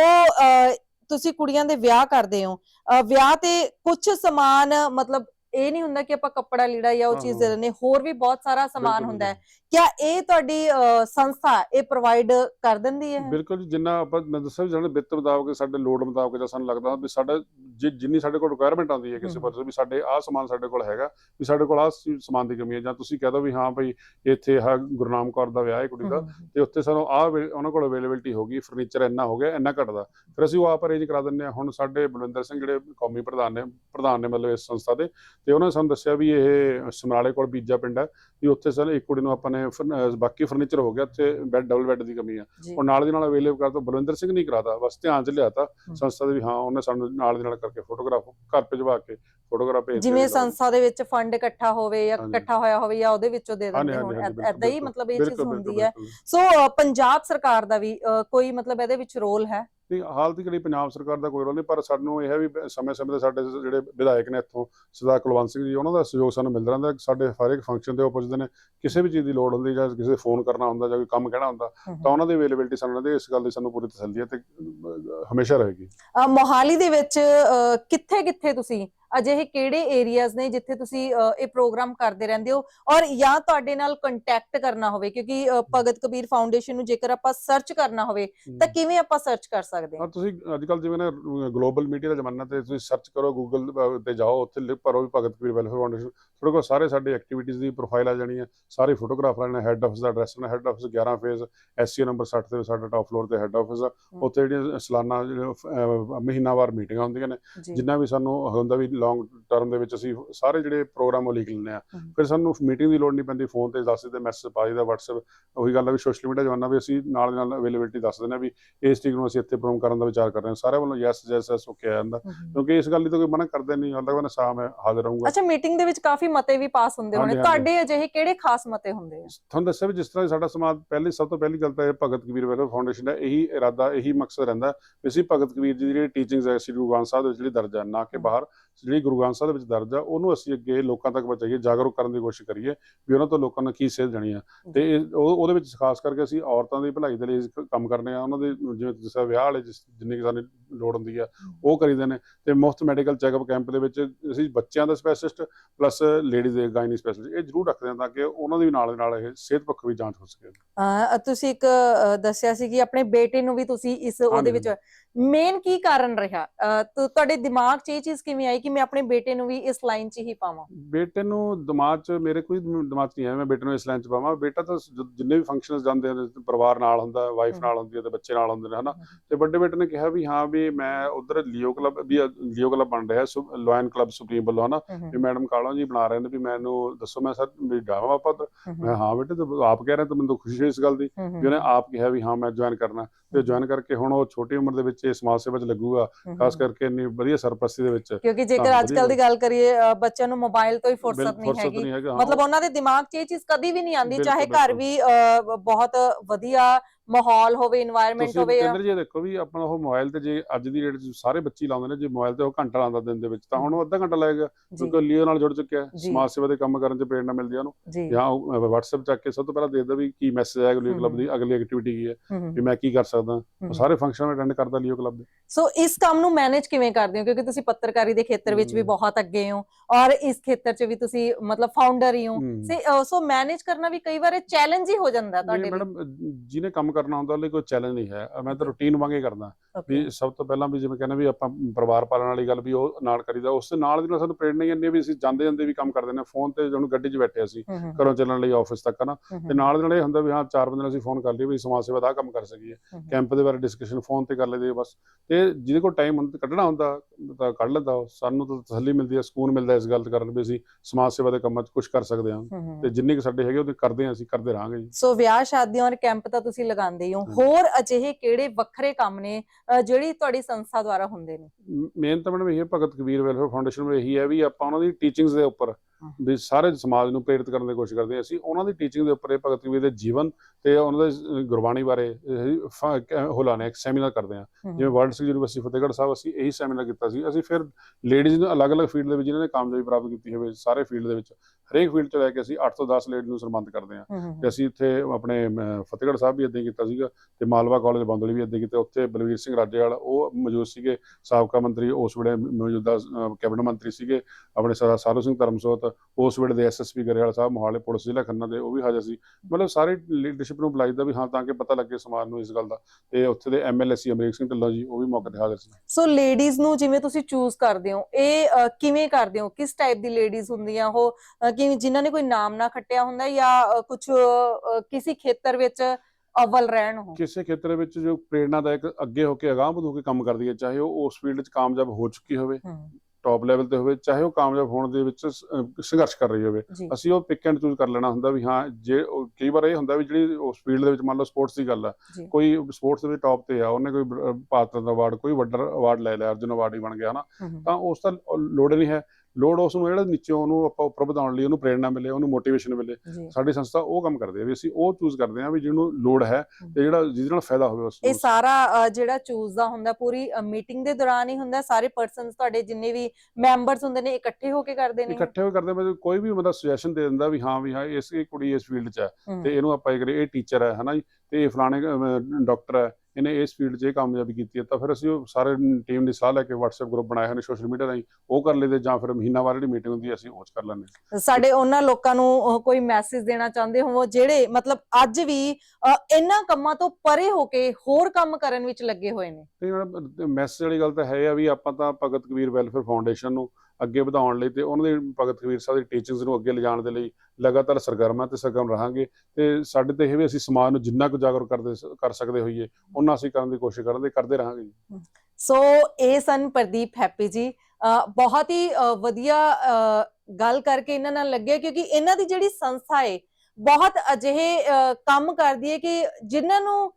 ਤੁਸੀਂ ਕੁੜੀਆਂ ਦੇ ਵਿਆਹ ਕਰਦੇ ਹੋ। ਵਿਆਹ ਤੇ ਕੁਝ ਸਮਾਨ ਮਤਲਬ ਇਹ ਨਹੀਂ ਹੁੰਦਾ ਕਿ ਆਪਾਂ ਕੱਪੜਾ ਲੀੜਾ ਜਾਂ ਉਹ ਹਾਂ, ਚੀਜ਼ ਦੇ ਹਾਂ। ਦਿੰਦੇ ਹੋਰ ਵੀ ਬਹੁਤ ਸਾਰਾ ਸਮਾਨ ਹੁੰਦਾ ਹੈ। ਕਿਆ ਇਹ ਤੁਹਾਡੀ ਸੰਸਥਾ ਇਹ ਪ੍ਰੋਵਾਈਡ ਕਰ ਦਿੰਦੀ ਹੈ? ਬਿਲਕੁਲ ਜੀ, ਜਿੰਨਾ ਆਪਾਂ ਮੈਂ ਦੱਸਿਆ ਵੀ ਸਾਡੇ ਵਿੱਤ ਮੁਤਾਬਕ ਸਾਡੇ ਲੋੜ ਮੁਤਾਬਕ ਜਾਂ ਸਾਨੂੰ ਲੱਗਦਾ ਵੀ ਸਾਡਾ ਜਿੰਨੀ ਸਾਡੇ ਕੋਲ ਰਿਕੁਆਇਰਮੈਂਟ ਆਉਂਦੀ ਹੈ ਕਿਸੇ। ਪਾਸੇ ਵੀ ਸਾਡੇ ਆਹ ਸਮਾਨ ਸਾਡੇ ਕੋਲ ਹੈਗਾ ਵੀ ਸਾਡੇ ਕੋਲ ਆਹ ਸਮਾਨ ਦੀ ਕਮੀ ਹੈ ਜਾਂ ਤੁਸੀਂ ਕਹਿ ਦੋ ਵੀ ਹਾਂ ਭਾਈ ਇੱਥੇ ਆਹ ਗੁਰਨਾਮ ਕੌਰ ਦਾ ਵਿਆਹ ਹੈ ਕੁੜੀ ਦਾ ਤੇ ਉੱਥੇ ਸਾਨੂੰ ਆਹ ਉਹਨਾਂ ਕੋਲ ਅਵੇਲੇਬਿਲਟੀ ਹੋ ਗਈ ਫਰਨੀਚਰ ਇੰਨਾ ਹੋ ਗਿਆ ਇੰਨਾ ਘਟਦਾ ਫਿਰ ਅਸੀਂ ਉਹ ਆਪ ਅਰੇਂਜ ਕਰਾ ਦਿੰਦੇ ਹਾਂ। ਹੁਣ ਸਾਡੇ ਬਲਵਿੰਦਰ ਸਿੰਘ ਜਿਹੜੇ ਕੌਮੀ ਪ੍ਰਧਾਨ ਨੇ ਪ੍ਰਧਾਨ ਨੇ ਮਤਲਬ ਇਸ ਸੰਸਥਾ ਦੇ ਤੇ ਉਹਨਾਂ ਨੇ ਸਾਨੂੰ ਦੱਸਿਆ ਵੀ ਇਹ ਸਮਰਾਲੇ ਕੋਲ ਬੀਜਾ ਪਿੰਡ ਹੈ ਵੀ ਉੱਥੇ ਸਰ ਇੱਕ ਕੁੜੀ ਨੂੰ ਆਪਾਂ ਨੇ ਬਾਕੀ ਫਰਨੀਚਰ ਹੋ ਗਿਆ ਉੱਥੇ ਬੈੱਡ ਡਬਲ ਬੈੱਡ ਦੀ ਕਮੀ ਆ ਉਹ ਨਾਲ ਦੀ ਨਾਲ ਅਵੇਲੇਬਲ ਕਰਤਾ ਬਲਵਿੰਦਰ ਸਿੰਘ ਨਹੀਂ ਕਰਾਤਾ ਬਸ ਧਿਆਨ ਚ ਲਿਆਤਾ ਸੰਸਥਾ ਦੇ ਵੀ ਹਾਂ ਉਹਨੇ ਸਾਨੂੰ ਨਾਲ ਦੀ ਨਾਲ ਕਰਕੇ ਫੋਟੋਗ੍ਰਾਫ ਘਰ ਭਿਜਵਾ ਕੇ ਫੋਟੋਗ੍ਰਾਫ ਭੇਜ ਜਿਵੇਂ। ਸੰਸਥਾ ਦੇ ਵਿੱਚ ਫੰਡ ਇਕੱਠਾ ਹੋਵੇ ਜਾਂ। ਇਕੱਠਾ ਹੋਇਆ ਹੋਵੇ ਜਾਂ ਉਹਦੇ ਵਿੱਚੋਂ ਦੇ ਦਿੰਦੇ ਹੋਣ ਐਦਾਂ ਹੀ। ਮਤਲਬ ਇਹ ਚੀਜ਼ ਹੁੰਦੀ ਹੈ। ਸੋ ਪੰਜਾਬ ਸਰਕਾਰ ਦਾ ਵੀ ਕੋਈ ਮਤਲਬ ਇਹਦੇ ਵਿੱਚ ਰੋਲ ਹੈ ਨਹੀਂ ਹਾਲ ਦੀ ਘੜੀ ਪੰਜਾਬ ਸਰਕਾਰ ਦਾ ਕੋਈ ਰੋਲ ਨਹੀਂ ਪਰ ਸਾਨੂੰ ਇਹ ਹੈ ਵੀ ਸਮੇਂ ਸਮੇਂ ਤੇ ਸਾਡੇ ਜਿਹੜੇ ਵਿਧਾਇਕ ਨੇ ਇੱਥੋਂ ਸਰਦਾਰ ਕੁਲਵੰਤ ਸਿੰਘ ਜੀ ਉਹਨਾਂ ਦਾ ਸਹਿਯੋਗ ਸਾਨੂੰ ਮਿਲਦਾ ਰਹਿੰਦਾ। ਸਾਡੇ ਹਰ ਇੱਕ ਫੰਕਸ਼ਨ ਤੇ ਉਹ ਪੁੱਛਦੇ ਨੇ ਕਿਸੇ ਵੀ ਚੀਜ਼ ਦੀ ਲੋੜ ਹੁੰਦੀ ਜਾਂ ਕਿਸੇ ਫੋਨ ਕਰਨਾ ਹੁੰਦਾ ਜਾਂ ਕੋਈ ਕੰਮ ਕਹਿਣਾ ਹੁੰਦਾ ਤਾਂ ਉਹਨਾਂ ਦੀ ਅਵੇਲੇਬਿਲਟੀ ਸਾਨੂੰ ਦੇ ਇਸ ਗੱਲ ਦੀ ਸਾਨੂੰ ਪੂਰੀ ਤਸੱਲੀ ਹੈ ਤੇ ਹਮੇਸ਼ਾ ਰਹੇਗੀ। ਮੋਹਾਲੀ ਦੇ ਵਿੱਚ ਕਿੱਥੇ ਕਿੱਥੇ ਤੁਸੀਂ ਅਜਿਹੇ ਕਿਹੜੇ ਏਰੀਆਜ਼ ਨੇ ਜਿੱਥੇ ਤੁਸੀਂ ਇਹ ਪ੍ਰੋਗਰਾਮ ਕਰਦੇ ਰਹਿੰਦੇ ਹੋ? ਔਰ ਜਾਂ ਤੁਹਾਡੇ ਨਾਲ ਕੰਟੈਕਟ ਕਰਨਾ ਹੋਵੇ ਕਿਉਂਕਿ ਭਗਤ ਕਬੀਰ ਫਾਊਂਡੇਸ਼ਨ ਨੂੰ ਜੇਕਰ ਆਪਾਂ ਸਰਚ ਕਰਨਾ ਹੋਵੇ ਤਾਂ ਕਿਵੇਂ ਆਪਾਂ ਸਰਚ ਕਰ ਸਕਦੇ ਹਾਂ? ਹਾਂ ਤੁਸੀਂ ਅੱਜ ਕੱਲ ਜਿਵੇਂ ਨਾ ਗਲੋਬਲ ਮੀਡੀਆ ਦਾ ਜ਼ਮਾਨਾ ਤੇ ਤੁਸੀਂ ਸਰਚ ਕਰੋ ਗੂਗਲ ਤੇ ਜਾਓ ਉੱਥੇ ਲਿਖ ਭਰੋ ਵੀ ਭਗਤ ਕਬੀਰ ਵੈਲਫੇਅਰ ਫਾਊਂਡੇਸ਼ਨ ਤੁਹਾਡੇ ਕੋਲ ਸਾਰੇ ਸਾਡੇ ਐਕਟੀਵਿਟੀਜ਼ ਦੀ ਪ੍ਰੋਫਾਈਲ ਆ ਜਾਣੀ ਹੈ। ਸਾਰੇ ਫੋਟੋਗ੍ਰਾਫਰਾਂ ਨੇ ਹੈੱਡ ਆਫਿਸ ਦਾ ਐਡਰੈਸ ਨੇ head office 11 phase SC number 60 ਤੇ ਸਾਡਾ ਟਾਪ ਫਲੋਰ ਤੇ ਹੈੱਡ ਆਫਿਸ ਆ। ਉੱਥੇ ਜਿਹੜੀਆਂ ਸਾਲਾਨਾ ਮਹੀਨਾਵਾਰ ਮੀਟਿੰਗਾਂ ਹੁੰਦੀਆਂ ਨੇ। ਜਿੰਨਾ ਵੀ ਸਾਨੂੰ ਹੁੰਦਾ ਵੀ ਲੌਂਗ ਟਰਮ ਦੇ ਵਿੱਚ ਅਸੀਂ ਸਾਰੇ ਜਿਹੜੇ ਪ੍ਰੋਗਰਾਮ ਉਹ ਲਿਖ ਲੈਂਦੇ ਆ। ਫਿਰ ਸਾਨੂੰ ਮੀਟਿੰਗ ਦੀ ਲੋੜ ਨਹੀਂ ਪੈਂਦੀ ਫੋਨ ਤੇ ਦੱਸ ਦਿੰਦੇ ਮੈਸੇਜ ਪਾ ਦਿੰਦਾ WhatsApp ਉਹੀ ਗੱਲ ਆ ਵੀ ਸੋਸ਼ਲ ਮੀਡੀਆ ਜਮਾਨਾ ਵੀ ਅਸੀਂ ਨਾਲ ਦੀ ਨਾਲ ਅਵੇਲੇਬਿਲਟੀ ਦੱਸ ਦਿੰਦੇ ਆ ਵੀ ਇਸ ਤਰੀਕ ਨੂੰ ਅਸੀਂ ਇੱਥੇ ਪ੍ਰੋਗਰਾਮ ਕਰਨ ਦਾ ਵਿਚਾਰ ਕਰ ਰਹੇ ਹਾਂ ਸਾਰੇ ਵੱਲੋਂ ਯੈਸ ਯੈਸ ਯੈਸ ਓਕੇ ਆ ਜਾਂਦਾ। ਕਿਉਂਕਿ ਇਸ ਗੱਲ ਲਈ ਤਾਂ ਕੋਈ ਮਨਾ ਕਰਦੇ ਨਹੀਂ ਹਾਲ ਤੱਕ ਮੈਂ ਸਾਹ ਮੈਂ ਹਾਜ਼ਰ ਰਹੂੰਗਾ ਅੱਛਾ ਮੀਟਿੰਗ ਦੇ ਵਿੱਚ ਕਾਫੀ ਮਤੇ ਵੀ ਪਾਸ ਹੁੰਦੇ ਹੋਣੇ। ਤੁਹਾਡੇ ਅਜਿਹੇ ਕਿਹੜੇ ਖਾਸ ਮਤੇ ਹੁੰਦੇ ਆ ਤੁਹਾਨੂੰ ਦੱਸਿਆ ਵੀ ਜਿਸ ਤਰ੍ਹਾਂ ਸਾਡਾ ਸਮਾਜ ਪਹਿਲੀ ਸਭ ਤੋਂ ਪਹਿਲੀ ਗੱਲ ਤਾਂ ਇਹ ਭਗਤ ਕਬੀਰ ਵੈਲਫੇਅਰ ਫਾਊਂਡੇਸ਼ਨ ਦਾ ਇਹੀ ਇਰਾਦਾ ਇਹੀ ਮਕਸਦ ਰਹਿੰਦਾ ਵੀ ਅਸੀਂ ਭਗਤ ਕਬੀਰ ਜੀ ਦੀ ਜਿਹੜੀ ਟੀਚਿੰਗਸ ਹੈ ਸ੍ਰੀ ਗੁਰੂ ਗ੍ਰੰਥ ਸਾਹਿਬ ਦੇ ਵਿੱਚ ਜਿਹੜੀ ਦਰਜ ਹੈ ਨਾ ਕਿ। ਬਾਹਰ ਜਿਹੜੀ ਗੁਰੂ ਗ੍ਰੰਥ ਸਾਹਿਬ ਦੇ ਵਿੱਚ ਦਰਜ ਹੈ ਉਹਨੂੰ ਅਸੀਂ ਅੱਗੇ ਲੋਕਾਂ ਤੱਕ ਪਹੁੰਚਾਈਏ ਜਾਗਰੂਕ ਕਰਨ ਦੀ ਕੋਸ਼ਿਸ਼ ਕਰੀਏ ਵੀ ਉਹਨਾਂ ਤੋਂ ਲੋਕਾਂ ਨੂੰ ਕੀ ਸੇਧ ਜਾਣੀ ਹੈ ਤੇ ਉਹਦੇ ਵਿੱਚ ਖਾਸ ਕਰਕੇ ਅਸੀਂ ਔਰਤਾਂ ਦੀ ਭਲਾਈ ਦੇ ਲਈ ਕੰਮ ਕਰਨੇ ਆ ਉਹਨਾਂ ਦੇ ਜਿਵੇਂ ਦੱਸਿਆ ਵਿਆਹ ਵਾਲੇ ਜਿਸ- ਜਿੰਨੀ ਕੁ ਸਾਨੂੰ ਲੋੜ ਹੁੰਦੀ ਆ ਉਹ ਕਰੀਦੇ ਨੇ। ਤੇ ਮੁਫਤ ਮੈਡੀਕਲ ਚੈੱਕਅਪ ਕੈਂਪ ਦੇ ਵਿੱਚ ਅਸੀਂ ਬੱਚਿਆਂ ਦਾ ਸਪੈਸ਼ਲਿਸਟ ਪਲੱਸ ਲੇਡੀਜ਼ ਦੇ ਗਾਇਨੀ ਸਪੈਸ਼ਲਿਸਟ ਇਹ ਜ਼ਰੂਰ ਰੱਖਦੇ ਹਾਂ ਤਾਂ ਕਿ ਉਹਨਾਂ ਦੀ ਨਾਲ ਦੇ ਨਾਲ ਇਹ ਸਿਹਤ ਪੱਖ ਵੀ ਜਾਂਚ ਹੋ ਸਕੇ। ਤੁਸੀਂ ਇੱਕ ਦੱਸਿਆ ਸੀ ਕਿ ਆਪਣੇ ਬੇਟੇ ਨੂੰ ਵੀ ਤੁਸੀਂ ਇਸ ਉਹਦੇ ਵਿੱਚ ਮੇਨ ਕੀ ਕਾਰਨ ਰਿਹਾ? ਤੁਹਾਡੇ ਦਿਮਾਗ 'ਚ ਇਹ ਚੀਜ਼ ਕਿਵੇਂ ਆਈ ਕਿ ਮੈਂ ਆਪਣੇ ਬੇਟੇ ਨੂੰ ਵੀ ਇਸ ਲਾਈਨ 'ਚ ਹੀ ਪਾਵਾਂ? ਬੇਟੇ ਨੂੰ ਦਿਮਾਗ 'ਚ ਮੇਰੇ ਕੋਈ ਦਿਮਾਗ 'ਚ ਨਹੀਂ ਆਇਆ ਮੈਂ ਬੇਟੇ ਨੂੰ ਇਸ ਲਾਈਨ 'ਚ ਪਾਵਾਂ। ਬੇਟਾ ਤਾਂ ਜਿੰਨੇ ਵੀ ਫੰਕਸ਼ਨਸ ਜਾਂਦੇ ਨੇ ਪਰਿਵਾਰ ਨਾਲ ਹੁੰਦਾ ਵਾਈਫ। ਨਾਲ ਹੁੰਦੀ ਹੈ ਤੇ ਬੱਚੇ ਨਾਲ ਹੁੰਦੇ ਨੇ ਹਨਾ। ਤੇ ਵੱਡੇ ਬੇਟੇ ਨੇ ਕਿਹਾ ਵੀ ਹਾਂ ਵੀ ਮੈਂ ਉਧਰ ਲਿਓ ਕਲੱਬ ਵੀ ਲਿਓ ਕਲੱਬ ਬਣ ਰਿਹਾ ਲੋਇਨ ਕਲੱਬ ਸੁਪਰੀਮ ਵੱਲੋਂ ਹਨਾ? ਵੀ ਮੈਡਮ ਕਾਲਾ ਜੀ ਬਣਾ ਰਹੇ ਨੇ ਵੀ ਮੈਨੂੰ ਦੱਸੋ ਮੈਂ ਸਰ ਵੀ ਜਾਵਾਂ ਆਪਾਂ ਮੈਂ ਹਾਂ ਬੇਟੇ ਤੇ ਆਪ ਕਹਿ ਰਹੇ ਤਾਂ ਮੈਨੂੰ ਖੁਸ਼ੀ ਹੋਈ ਇਸ ਗੱਲ ਦੀ। ਵੀ ਉਹਨੇ ਆਪ ਕਿਹਾ ਵੀ ਹਾਂ ਮੈਂ ਜੁਆਇਨ ਕਰਨਾ। ਤੇ ਜੁਆਇਨ ਕਰਕੇ ਹੁਣ ਉਹ ਛੋਟੀ ਉਮਰ ਦੇ ਵਿੱਚ ਇਹ ਸਮਾਜ ਸੇਵਾ 'ਚ ਲੱਗੂਗਾ ਖਾਸ ਕਰਕੇ ਇੰਨੀ ਵਧੀਆ ਸਰਪ੍ਰਸਤੀ ਦੇ ਵਿੱਚ ਕਿਉਂਕਿ ਜੇਕਰ ਅੱਜ ਕੱਲ ਦੀ ਗੱਲ ਕਰੀਏ ਬੱਚਿਆਂ ਨੂੰ ਮੋਬਾਈਲ ਤੋਂ ਹੀ ਫੁਰਸਤ ਨਹੀਂ ਹੈਗੀ। ਮਤਲਬ ਉਹਨਾਂ ਦੇ ਦਿਮਾਗ 'ਚ ਇਹ ਚੀਜ਼ ਕਦੀ ਵੀ ਨਹੀਂ ਆਉਂਦੀ ਚਾਹੇ ਘਰ। ਵੀ ਬਹੁਤ ਵਧੀਆ ਮਾਹੌਲ ਹੋਵੇ এনवायरमेंट ਹੋਵੇ ਕਿੰਦਰ ਜੀ ਦੇਖੋ ਵੀ ਆਪਣਾ ਉਹ ਮੋਬਾਈਲ ਤੇ ਜੇ ਅੱਜ ਦੀ ਡੇਟ 'ਚ ਸਾਰੇ ਬੱਚੇ ਲਾਉਂਦੇ ਨੇ ਜੇ ਮੋਬਾਈਲ ਤੇ ਉਹ ਘੰਟਾ ਲਾਉਂਦਾ ਦਿਨ ਦੇ ਵਿੱਚ ਤਾਂ ਹੁਣ ਉਹ ਅੱਧਾ ਘੰਟਾ ਲਾਏਗਾ ਕਿਉਂਕਿ ਲੀਓ ਨਾਲ ਜੁੜ ਚੁੱਕਿਆ ਹੈ। ਸਮਾਜ ਸੇਵਾ ਦੇ ਕੰਮ ਕਰਨ 'ਚ ਪ੍ਰੇਰਣਾ ਮਿਲਦੀ ਆ ਉਹਨੂੰ। ਜਾਂ। ਉਹ WhatsApp ਚੱਕ ਕੇ ਸਭ ਤੋਂ ਪਹਿਲਾਂ ਦੇਖਦਾ ਵੀ ਕੀ ਮੈਸੇਜ ਆਇਆ ਲੀਓ ਕਲੱਬ ਦੀ ਅਗਲੀ ਐਕਟੀਵਿਟੀ ਕੀ ਹੈ ਵੀ ਮੈਂ ਕੀ ਕਰ ਸਕਦਾ। ਉਹ ਸਾਰੇ ਫੰਕਸ਼ਨ ਅਟੈਂਡ ਕਰਦਾ ਲੀਓ ਕਲੱਬ ਦੇ। ਸੋ ਇਸ ਕੰਮ ਨੂੰ ਮੈਨੇਜ ਕਿਵੇਂ ਕਰਦੇ ਹੋ? ਕਿਉਂਕਿ ਤੁਸੀਂ ਪੱਤਰਕਾਰੀ ਦੇ ਖੇਤਰ ਵਿੱਚ ਵੀ ਬਹੁਤ ਅੱਗੇ ਹੋ ਔਰ ਇਸ ਖੇਤਰ 'ਚ ਵੀ ਤੁਸੀਂ ਮਤਲਬ ਫਾਊਂਡਰ ਹੀ ਹੋ। ਸੋ ਮੈਨੇਜ ਕਰਨਾ ਵੀ ਕਈ ਵਾਰ ਚੈਲੰਜ ਹੀ ਹੋ ਜਾਂਦਾ ਤੁਹਾਡੇ ਲਈ। ਜਿਹਨੇ ਕੰਮ ਕਰਨਾ ਹੁੰਦਾ ਉਹਦੇ ਲਈ ਕੋਈ ਚੈਲੰਜ ਨਹੀਂ ਹੈ। ਮੈਂ ਤਾਂ ਰੁਟੀਨ ਵਾਂਗੇ ਕਰਦਾ। ਵੀ ਸਭ ਤੋਂ ਪਹਿਲਾਂ ਵੀ ਜਿਵੇਂ ਕਹਿੰਦਾ ਵੀ ਆਪਾਂ ਪਰਿਵਾਰ ਪਾਲਣ ਵਾਲੀ ਗੱਲ ਵੀ ਉਹ ਨਾਲ ਕਰੀਦਾ ਉਸ ਦੇ ਨਾਲ ਦੀ ਨਾਲ ਸਾਨੂੰ ਪ੍ਰੇਰਣਾ ਹੀ ਇੰਨੀ ਵੀ ਅਸੀਂ ਜਾਂਦੇ ਜਾਂਦੇ ਵੀ ਕੰਮ ਕਰਦੇ ਨੇ ਫੋਨ ਤੇ ਜਦੋਂ ਗੱਡੀ 'ਚ ਬੈਠੇ ਅਸੀਂ ਘਰੋਂ ਚੱਲਣ ਲਈ ਆਫਿਸ ਤੱਕ ਨਾ ਹਮ, ਤੇ ਨਾਲ ਦੀ ਨਾਲ ਇਹ ਹੁੰਦਾ ਵੀ ਹਾਂ ਚਾਰ ਬੰਦੇ ਅਸੀਂ ਫੋਨ ਕਰ ਲਈਏ ਵੀ ਸਮਾਜ ਸੇਵਾ ਦਾ ਕੰਮ ਕਰ ਸਕੀਏ। ਕੈਂਪ ਦੇ ਬਾਰੇ ਡਿਸਕਸ਼ਨ ਫੋਨ ਤੇ ਕਰ ਲਈਏ ਬਸ। ਤੇ ਜਿਹਦੇ ਕੋਲ ਟਾਈਮ ਹੁੰਦਾ ਕੱਢਣਾ ਹੁੰਦਾ ਤਾਂ ਕੱਢ ਲੈਂਦਾ। ਸਾਨੂੰ ਤਾਂ ਤਸੱਲੀ ਮਿਲਦੀ ਹੈ ਸਕੂਨ ਮਿਲਦਾ ਇਸ ਗੱਲ ਕਰਨ ਵੀ ਅਸੀਂ ਸਮਾਜ ਸੇਵਾ ਦੇ ਕੰਮਾਂ 'ਚ ਕੁਝ ਕਰ ਸਕਦੇ ਹਾਂ। ਤੇ ਜਿੰਨੇ ਕੁ ਸਾਡੇ ਹੈਗੇ ਉਹ ਕਰਦੇ ਹਾਂ ਅਸੀਂ ਕਰਦੇ ਰਹਾਂਗੇ ਜੀ। ਸੋ ਵਿਆਹ ਸ਼ਾਦੀਆਂ ਔਰ ਕੈਂਪ ਤਾਂ ਤੁਸੀਂ ਲਗਾਉਂਦੇ ਹੀ। ਹੋਰ ਅਜਿਹੇ ਕਿਹੜੇ ਵੱਖਰੇ ਕੰਮ ਨੇ ਜਿਹੜੀ ਤੁਹਾਡੀ ਸੰਸਥਾ ਦੁਆਰਾ ਹੁੰਦੇ ਨੇ? ਮੇਨ ਤਾਂ ਮੈਡਮ ਇਹ ਭਗਤ ਕਬੀਰ ਵੈਲਫੇਅਰ ਫਾਊਂਡੇਸ਼ਨ ਨੂੰ ਇਹੀ ਹੈ ਵੀ ਆਪਾਂ ਉਹਨਾਂ ਦੀ ਟੀਚਿੰਗਸ ਦੇ ਉੱਪਰ। ਵੀ ਸਾਰੇ ਸਮਾਜ ਨੂੰ ਪ੍ਰੇਰਿਤ ਕਰਨ ਦੀ ਕੋਸ਼ਿਸ਼ ਕਰਦੇ ਹਾਂ। ਅਸੀਂ ਉਹਨਾਂ ਦੀ ਟੀਚਿੰਗ ਦੇ ਉੱਪਰ ਇਹ ਭਗਤ ਕਬੀਰ ਦੇ ਜੀਵਨ ਤੇ ਉਹਨਾਂ ਦੇ ਗੁਰਬਾਣੀ ਬਾਰੇ ਇਹ ਫ- ਕ- ਉਹ ਲਾਣੇ ਇੱਕ ਸੈਮੀਨਾਰ ਕਰਦੇ ਹਾਂ। ਜਿਵੇਂ ਵਰਲਡ ਸਿੱਖ ਯੂਨੀਵਰਸਿਟੀ ਫਤਿਹਗੜ੍ਹ ਸਾਹਿਬ ਅਸੀਂ ਇਹੀ ਸੈਮੀਨਾਰ ਕੀਤਾ ਸੀ। ਅਸੀਂ ਫਿਰ ਲੇਡੀਜ਼ ਨੂੰ ਅਲੱਗ-ਅਲੱਗ ਫੀਲਡ ਦੇ ਵਿੱਚ ਜਿਨ੍ਹਾਂ ਨੇ ਕਾਮਯਾਬੀ ਪ੍ਰਾਪਤ ਕੀਤੀ ਹੋਵੇ ਸਾਰੇ ਫੀਲਡ ਦੇ ਵਿੱਚ ਹਰੇਕ ਫੀਲਡ 'ਚ ਲੈ ਕੇ ਅਸੀਂ 8 ਤੋਂ 10 ਲੇਡੀ ਨੂੰ ਸਨਮਾਨਿਤ ਕਰਦੇ ਹਾਂ। ਤੇ ਅਸੀਂ ਇੱਥੇ ਆਪਣੇ ਫਤਿਹਗੜ੍ਹ ਸਾਹਿਬ ਵੀ ਇਦਾਂ ਕੀਤਾ ਸੀਗਾ ਤੇ ਮਾਲਵਾ ਕਾਲਜ ਬੰਦੋਲੀ ਵੀ ਇਦਾਂ ਕੀਤਾ। ਉੱਥੇ ਬਲਵੀਰ ਸਿੰਘ ਰਾਜੇਵਾਲ ਉਹ ਮੌਜੂਦ ਸੀਗੇ ਸਾਬਕਾ ਮੰਤਰੀ ਉਸ ਵੇਲੇ ਮੌਜੂਦਾ ਕੈਬਨਿਟ ਮੰਤਰੀ ਸੀਗੇ ਆਪਣੇ ਸਾ- ਸਾਧੂ ਸਿੰਘ ਧਰਮਸੋਤ ਉਸ ਵੇਲੇ ਦੇ ਐਸਐਸਪੀ ਗਰੇਵਾਲ ਸਾਹਿਬ ਮੋਹਾਲੀ ਪੁਲਿਸ ਜ਼ਿਲ੍ਹਾ ਖੰਨਾ ਦੇ ਉਹ ਵੀ ਹਾਜ਼ਰ ਸੀ। ਮਤਲਬ ਸਾਰੇ ਲੀਡਰਸ਼ਿਪ ਨੂੰ ਬੁਲਾਈਦਾ ਵੀ ਹਾਂ ਤਾਂ ਕਿ ਪਤਾ ਲੱਗੇ ਸਮਾਜ ਨੂੰ ਇਸ ਗੱਲ ਦਾ। ਤੇ ਉੱਥੇ ਦੇ ਐਮਐਲਏਸੀ ਅਮਰੀਕ ਸਿੰਘ ਢਿੱਲੋਂ ਜੀ ਉਹ ਵੀ ਮੌਕੇ ਤੇ ਹਾਜ਼ਰ ਸੀ। ਸੋ ਲੇਡੀਜ਼ ਨੂੰ ਜਿਵੇਂ ਤੁਸੀਂ ਚੂਜ਼ ਕਰਦੇ ਹੋ ਇਹ ਕਿਵੇਂ ਕਰਦੇ ਹੋ? ਕਿਸ ਟਾਈਪ ਦੀ ਲੇਡੀਜ਼ ਹੁੰਦੀਆਂ? ਉਹ ਕਿ ਜਿਨ੍ਹਾਂ ਨੇ ਕੋਈ ਨਾਮ ਨਾ ਖੱਟਿਆ ਹੁੰਦਾ ਜਾਂ ਕੁਝ ਕਿਸੇ ਖੇਤਰ ਵਿੱਚ ਅਵਲ ਰਹਿਣ ਹੋ ਕਿਸੇ ਖੇਤਰ ਵਿੱਚ ਜੋ ਪ੍ਰੇਰਣਾਦਾਇਕ ਅੱਗੇ ਹੋ ਕੇ ਅਗਾਂਹ ਵਧੂ ਕੇ ਕੰਮ ਕਰਦੀ ਹੈ ਚਾਹੇ ਉਹ ਉਸ ਫੀਲਡ 'ਚ ਕਾਮਯਾਬ ਹੋ ਚੁੱਕੀ ਹੋਵੇ ਟੌਪ ਲੈਵਲ ਤੇ ਹੋਵੇ ਚਾਹੇ ਉਹ ਕਾਮਯਾਬ ਹੋਣ ਦੇ ਵਿੱਚ ਸੰਘਰਸ਼ ਕਰ ਰਹੀ ਹੋਵੇ ਅਸੀਂ ਉਹ ਪਿਕ ਐਂਡ ਚੂਜ਼ ਕਰ ਲੈਣਾ ਹੁੰਦਾ ਵੀ ਹਾਂ ਜੇ ਕਈ ਵਾਰ ਇਹ ਹੁੰਦਾ ਵੀ ਜਿਹੜੀ ਉਸ ਫੀਲਡ ਦੇ ਵਿੱਚ ਮੰਨ ਲਓ ਸਪੋਰਟਸ ਦੀ ਗੱਲ ਆ। ਕੋਈ ਸਪੋਰਟਸ ਦੇ ਵਿੱਚ ਟੌਪ ਤੇ ਆ ਉਹਨੇ ਕੋਈ ਭਾਰਤ ਦਾ ਅਵਾਰਡ ਕੋਈ ਵੱਡਾ ਅਵਾਰਡ ਲੈ ਲਿਆ ਅਰਜੁਨ ਅਵਾਰਡ ਹੀ ਬਣ ਗਿਆ ਹਨਾ? ਤਾਂ ਉਸ ਦਾ ਲੋੜ ਨਹੀਂ ਹੈ ਲੋੜ ਉਸ ਨੂੰ ਜਿਹੜਾ ਨੀਚੋਂ ਉਹਨੂੰ ਆਪਾਂ ਉੱਪਰ ਵਧਾਉਣ ਲਈ ਉਹਨੂੰ ਪ੍ਰੇਰਣਾ ਮਿਲੇ ਉਹਨੂੰ ਮੋਟੀਵੇਸ਼ਨ ਮਿਲੇ। ਸਾਡੀ ਸੰਸਥਾ ਉਹ ਕੰਮ ਕਰਦੀ ਹੈ ਵੀ ਅਸੀਂ ਉਹ ਚੂਜ਼ ਕਰਦੇ ਹਾਂ ਵੀ ਜਿਹਨੂੰ ਲੋੜ ਹੈ ਤੇ ਜਿਹੜਾ ਜਿਹਦੇ ਨਾਲ ਫਾਇਦਾ ਹੋਵੇ ਉਸ ਇਹ ਨੂੰ ਸਾਰਾ ਅ, ਜਿਹੜਾ ਚੂਜ਼ ਦਾ ਹੁੰਦਾ ਪੂਰੀ ਮੀਟਿੰਗ ਦੇ ਦੌਰਾਨ ਹੀ ਹੁੰਦਾ ਸਾਰੇ ਪਰਸਨਸ ਤੁਹਾਡੇ ਜਿੰਨੇ ਵੀ ਮੈਂਬਰਸ ਹੁੰਦੇ ਨੇ ਇਕੱਠੇ ਹੋ ਕੇ ਕਰਦੇ ਨੇ? ਇਕੱਠੇ ਹੋ ਕੇ ਕਰਦੇ ਮਤਲਬ ਕੋਈ ਵੀ ਬੰਦਾ ਸੁਜੈਸ਼ਨ ਦੇ ਦਿੰਦਾ ਵੀ ਹਾਂ ਵੀ ਹਾਂ ਇਸ ਇਹ ਕੁੜੀ ਇਸ ਫੀਲਡ 'ਚ ਹੈ ਤੇ ਇਹਨੂੰ ਆਪਾਂ ਇਹ ਕਰੀਏ ਇਹ ਟੀਚਰ ਹੈ ਹਨਾ ਜੀ? ਤੇ ਇਹ ਫਲਾਣੇ ਡਾਕਟਰ ਹੈ। ਇਹਨੇ ਇਸ ਫੀਲਡ 'ਚ ਕਾਮਯਾਬੀ ਕੀਤੀ ਹੈ ਤਾਂ ਫਿਰ ਅਸੀਂ ਉਹ ਸਾਰੇ ਟੀਮ ਦੀ ਸਲਾਹ ਲੈ ਕੇ WhatsApp ਗਰੁੱਪ ਬਣਾਏ ਹੋਏ ਨੇ ਸੋਸ਼ਲ ਮੀਡੀਆ ਰਾਹੀਂ। ਉਹ ਕਰ ਲਈਦੇ ਜਾਂ ਫਿਰ ਮਹੀਨਾਵਾਰ ਜਿਹੜੀ ਮੀਟਿੰਗ ਹੁੰਦੀ ਹੈ ਅਸੀਂ ਉਹ 'ਚ ਕਰ ਲੈਂਦੇ ਸਾਡੇ ਉਹਨਾਂ ਲੋਕਾਂ ਨੂੰ ਕੋਈ ਮੈਸੇਜ ਦੇਣਾ ਚਾਹੁੰਦੇ ਹੋ ਜਿਹੜੇ ਮਤਲਬ ਅੱਜ ਵੀ ਇਹਨਾਂ ਕੰਮਾਂ ਤੋਂ ਪਰੇ ਹੋ ਕੇ ਹੋਰ ਕੰਮ ਕਰਨ ਵਿੱਚ ਲੱਗੇ ਹੋਏ ਨੇ? ਤੇ ਮੈਸੇਜ ਵਾਲੀ ਗੱਲ ਤਾਂ ਹੈ ਆ ਵੀ ਆਪਾਂ ਤਾਂ ਭਗਤ ਕਬੀਰ ਵੈਲਫੇਅਰ ਫਾਊਂਡੇਸ਼ਨ ਨੂੰ ਅੱਗੇ ਵਧਾਉਣ ਲਈ ਤੇ ਉਹਨਾਂ ਦੇ ਭਗਤ ਕਬੀਰ ਸਾਹਿਬ ਦੀ ਟੀਚਿੰਗਸ ਨੂੰ ਅੱਗੇ ਲਿਜਾਣ ਦੇ ਲਈ ਲਗਾਤਾਰ ਸਰਗਰਮਾਂ ਤੇ ਸਰਗਰਮ ਰਹਾਂਗੇ ਤੇ ਸਾਡੇ ਤੇ ਇਹ ਵੀ ਅਸੀਂ ਸਮਾਜ ਨੂੰ ਜਿੰਨਾ ਕੁ ਜਾਗਰੂਕ ਕਰਦੇ ਕਰ ਸਕਦੇ ਹੋਈਏ ਉਹਨਾਂ ਅਸੀਂ ਕਰਨ ਦੀ ਕੋਸ਼ਿਸ਼ ਕਰਾਂਗੇ, ਕਰਦੇ ਰਹਾਂਗੇ ਸੋ ਇਹ ਸਨ ਪ੍ਰਦੀਪ ਹੈਪੀ ਜੀ। ਬਹੁਤ ਹੀ ਵਧੀਆ ਗੱਲ ਕਰਕੇ ਇਹਨਾਂ ਨਾਲ ਲੱਗਿਆ ਕਿਉਂਕਿ ਇਹਨਾਂ ਦੀ ਜਿਹੜੀ ਸੰਸਥਾ ਹੈ ਬਹੁਤ ਅਜਿਹੇ ਕੰਮ ਕਰਦੀ ਹੈ ਕਿ ਜਿਨ੍ਹਾਂ ਨੂੰ,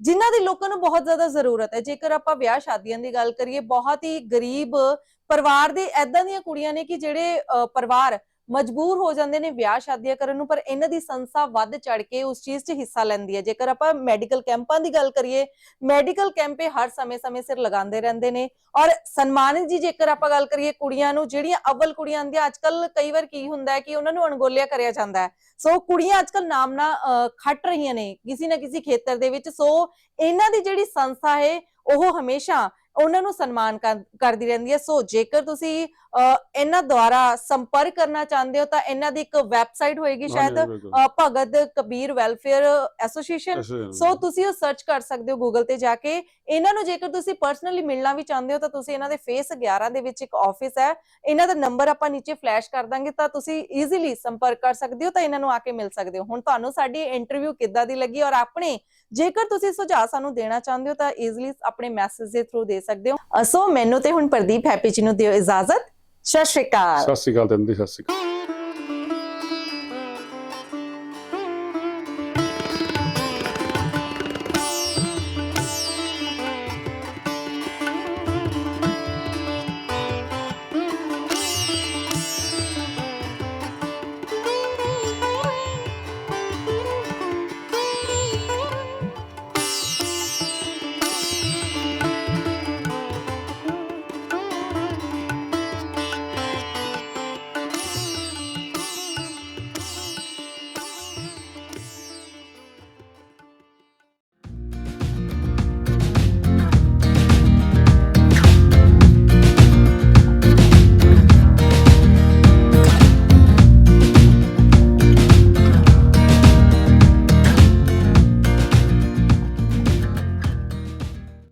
ਜਿਨ੍ਹਾਂ ਦੀ ਲੋਕਾਂ ਨੂੰ ਬਹੁਤ ਜ਼ਿਆਦਾ ਜ਼ਰੂਰਤ ਹੈ। ਜੇਕਰ ਆਪਾਂ ਵਿਆਹ ਸ਼ਾਦੀਆਂ ਦੀ ਗੱਲ ਕਰੀਏ, ਬਹੁਤ ਹੀ ਗਰੀਬ ਪਰਿਵਾਰ ਦੇ ਐਦਾਂ ਦੀਆਂ ਕੁੜੀਆਂ ਨੇ ਕਿ ਜਿਹੜੇ ਪਰਿਵਾਰ ਮਜਬੂਰ ਹੋ ਜਾਂਦੇ ਨੇ ਵਿਆਹ ਸ਼ਾਦੀਆਂ ਕਰਨ ਨੂੰ ਪਰ ਇਹਨਾਂ ਦੀ ਸੰਸਥਾ ਵੱਧ ਚੜ ਕੇ ਉਸ ਚੀਜ਼ 'ਚ ਹਿੱਸਾ ਲੈਂਦੀ ਹੈ। ਜੇਕਰ ਆਪਾਂ ਮੈਡੀਕਲ ਕੈਂਪਾਂ ਦੀ ਗੱਲ ਕਰੀਏ ਮੈਡੀਕਲ ਕੈਂਪ ਹਰ ਸਮੇਂ-ਸਮੇਂ ਸਿਰ ਲਗਾਉਂਦੇ ਰਹਿੰਦੇ ਨੇ। ਔਰ ਸਨਮਾਨਿਤ ਜੀ ਜੇਕਰ ਆਪਾਂ ਗੱਲ ਕਰੀਏ ਕੁੜੀਆਂ ਨੂੰ ਜਿਹੜੀਆਂ ਅਵਲ ਕੁੜੀਆਂ ਆਂਦੀਆਂ ਅੱਜਕੱਲ ਕਈ ਵਾਰ ਕੀ ਹੁੰਦਾ ਹੈ ਕਿ ਉਹਨਾਂ ਨੂੰ ਅਣਗੋਲਿਆ ਕਰਿਆ ਜਾਂਦਾ ਹੈ। ਸੋ ਕੁੜੀਆਂ ਅੱਜਕੱਲ ਨਾਮ ਨਾ ਅ, ਖੱਟ ਰਹੀਆਂ ਨੇ ਕਿਸੇ ਨਾ ਕਿਸੇ ਖੇਤਰ ਦੇ ਵਿੱਚ। ਸੋ ਇਹਨਾਂ ਦੀ ਜਿਹੜੀ ਸੰਸਥਾ ਹੈ ਉਹ ਹਮੇਸ਼ਾ ਉਹਨਾਂ ਨੂੰ ਸਨਮਾਨ ਕਰਦੀ ਰਹਿੰਦੀ ਹੈ। ਸੋ ਜੇਕਰ ਤੁਸੀਂ ਇਹਨਾਂ ਦੁਆਰਾ ਸੰਪਰਕ ਕਰਨਾ ਚਾਹੁੰਦੇ ਹੋ ਤਾਂ ਇਹਨਾਂ ਦੀ ਇੱਕ ਵੈਬਸਾਈਟ ਹੋਏਗੀ ਸ਼ਾਇਦ ਭਗਤ ਕਬੀਰ ਵੈਲਫੇਅਰ ਐਸੋਸੀਏਸ਼ਨ। ਐਸੇ- ਸੋ ਤੁਸੀਂ ਉਹ ਸਰਚ ਕਰ ਸਕਦੇ ਹੋ ਗੂਗਲ ਤੇ ਜਾ ਕੇ। ਇਹਨਾਂ ਨੂੰ ਜੇਕਰ ਤੁਸੀਂ ਪਰਸਨਲੀ ਮਿਲਣਾ ਵੀ ਚਾਹੁੰਦੇ ਹੋ ਤਾਂ ਤੁਸੀਂ ਇਹਨਾਂ ਦੇ ਫੇਸ 11 ਦੇ ਵਿੱਚ ਇੱਕ ਆਫਿਸ ਹੈ। ਇਹਨਾਂ ਦਾ ਨੰਬਰ ਆਪਾਂ ਨੀਚੇ ਫਲੈਸ਼ ਕਰ ਦਾਂਗੇ ਤਾਂ ਤੁਸੀਂ ਈਜ਼ੀਲੀ ਸੰਪਰਕ ਕਰ ਸਕਦੇ ਹੋ ਤਾਂ ਇਹਨਾਂ ਨੂੰ ਆ ਕੇ ਮਿਲ ਸਕਦੇ ਹੋ। ਹੁਣ ਤੁਹਾਨੂੰ ਸਾਡੀ ਇੰਟਰਵਿਊ ਕਿੱਦਾਂ ਦੀ ਲੱਗੀ ਔਰ ਆਪਣੇ ਜੇਕਰ ਤੁਸੀਂ ਸੁਝਾਅ ਸਾਨੂੰ ਦੇਣਾ ਚਾਹੁੰਦੇ ਹੋ ਤਾਂ ਈਜ਼ੀਲੀ ਆਪਣੇ ਮੈਸੇਜ ਦੇ ਥਰੂ ਦੇ ਸਕਦੇ ਹੋ। ਸੋ ਮੈਨੂੰ ਤੇ ਹੁਣ ਪ੍ਰਦੀਪ ਹੈਪੀ ਜੀ ਨੂੰ ਦਿਓ ਇਜਾਜ਼ਤ। ਸਤਿ ਸ਼੍ਰੀ ਅਕਾਲ। ਸਤਿ ਸ਼੍ਰੀ ਅਕਾਲ ਤੈਨੂੰ ਸਤਿ ਸ਼੍ਰੀ ਅਕਾਲ।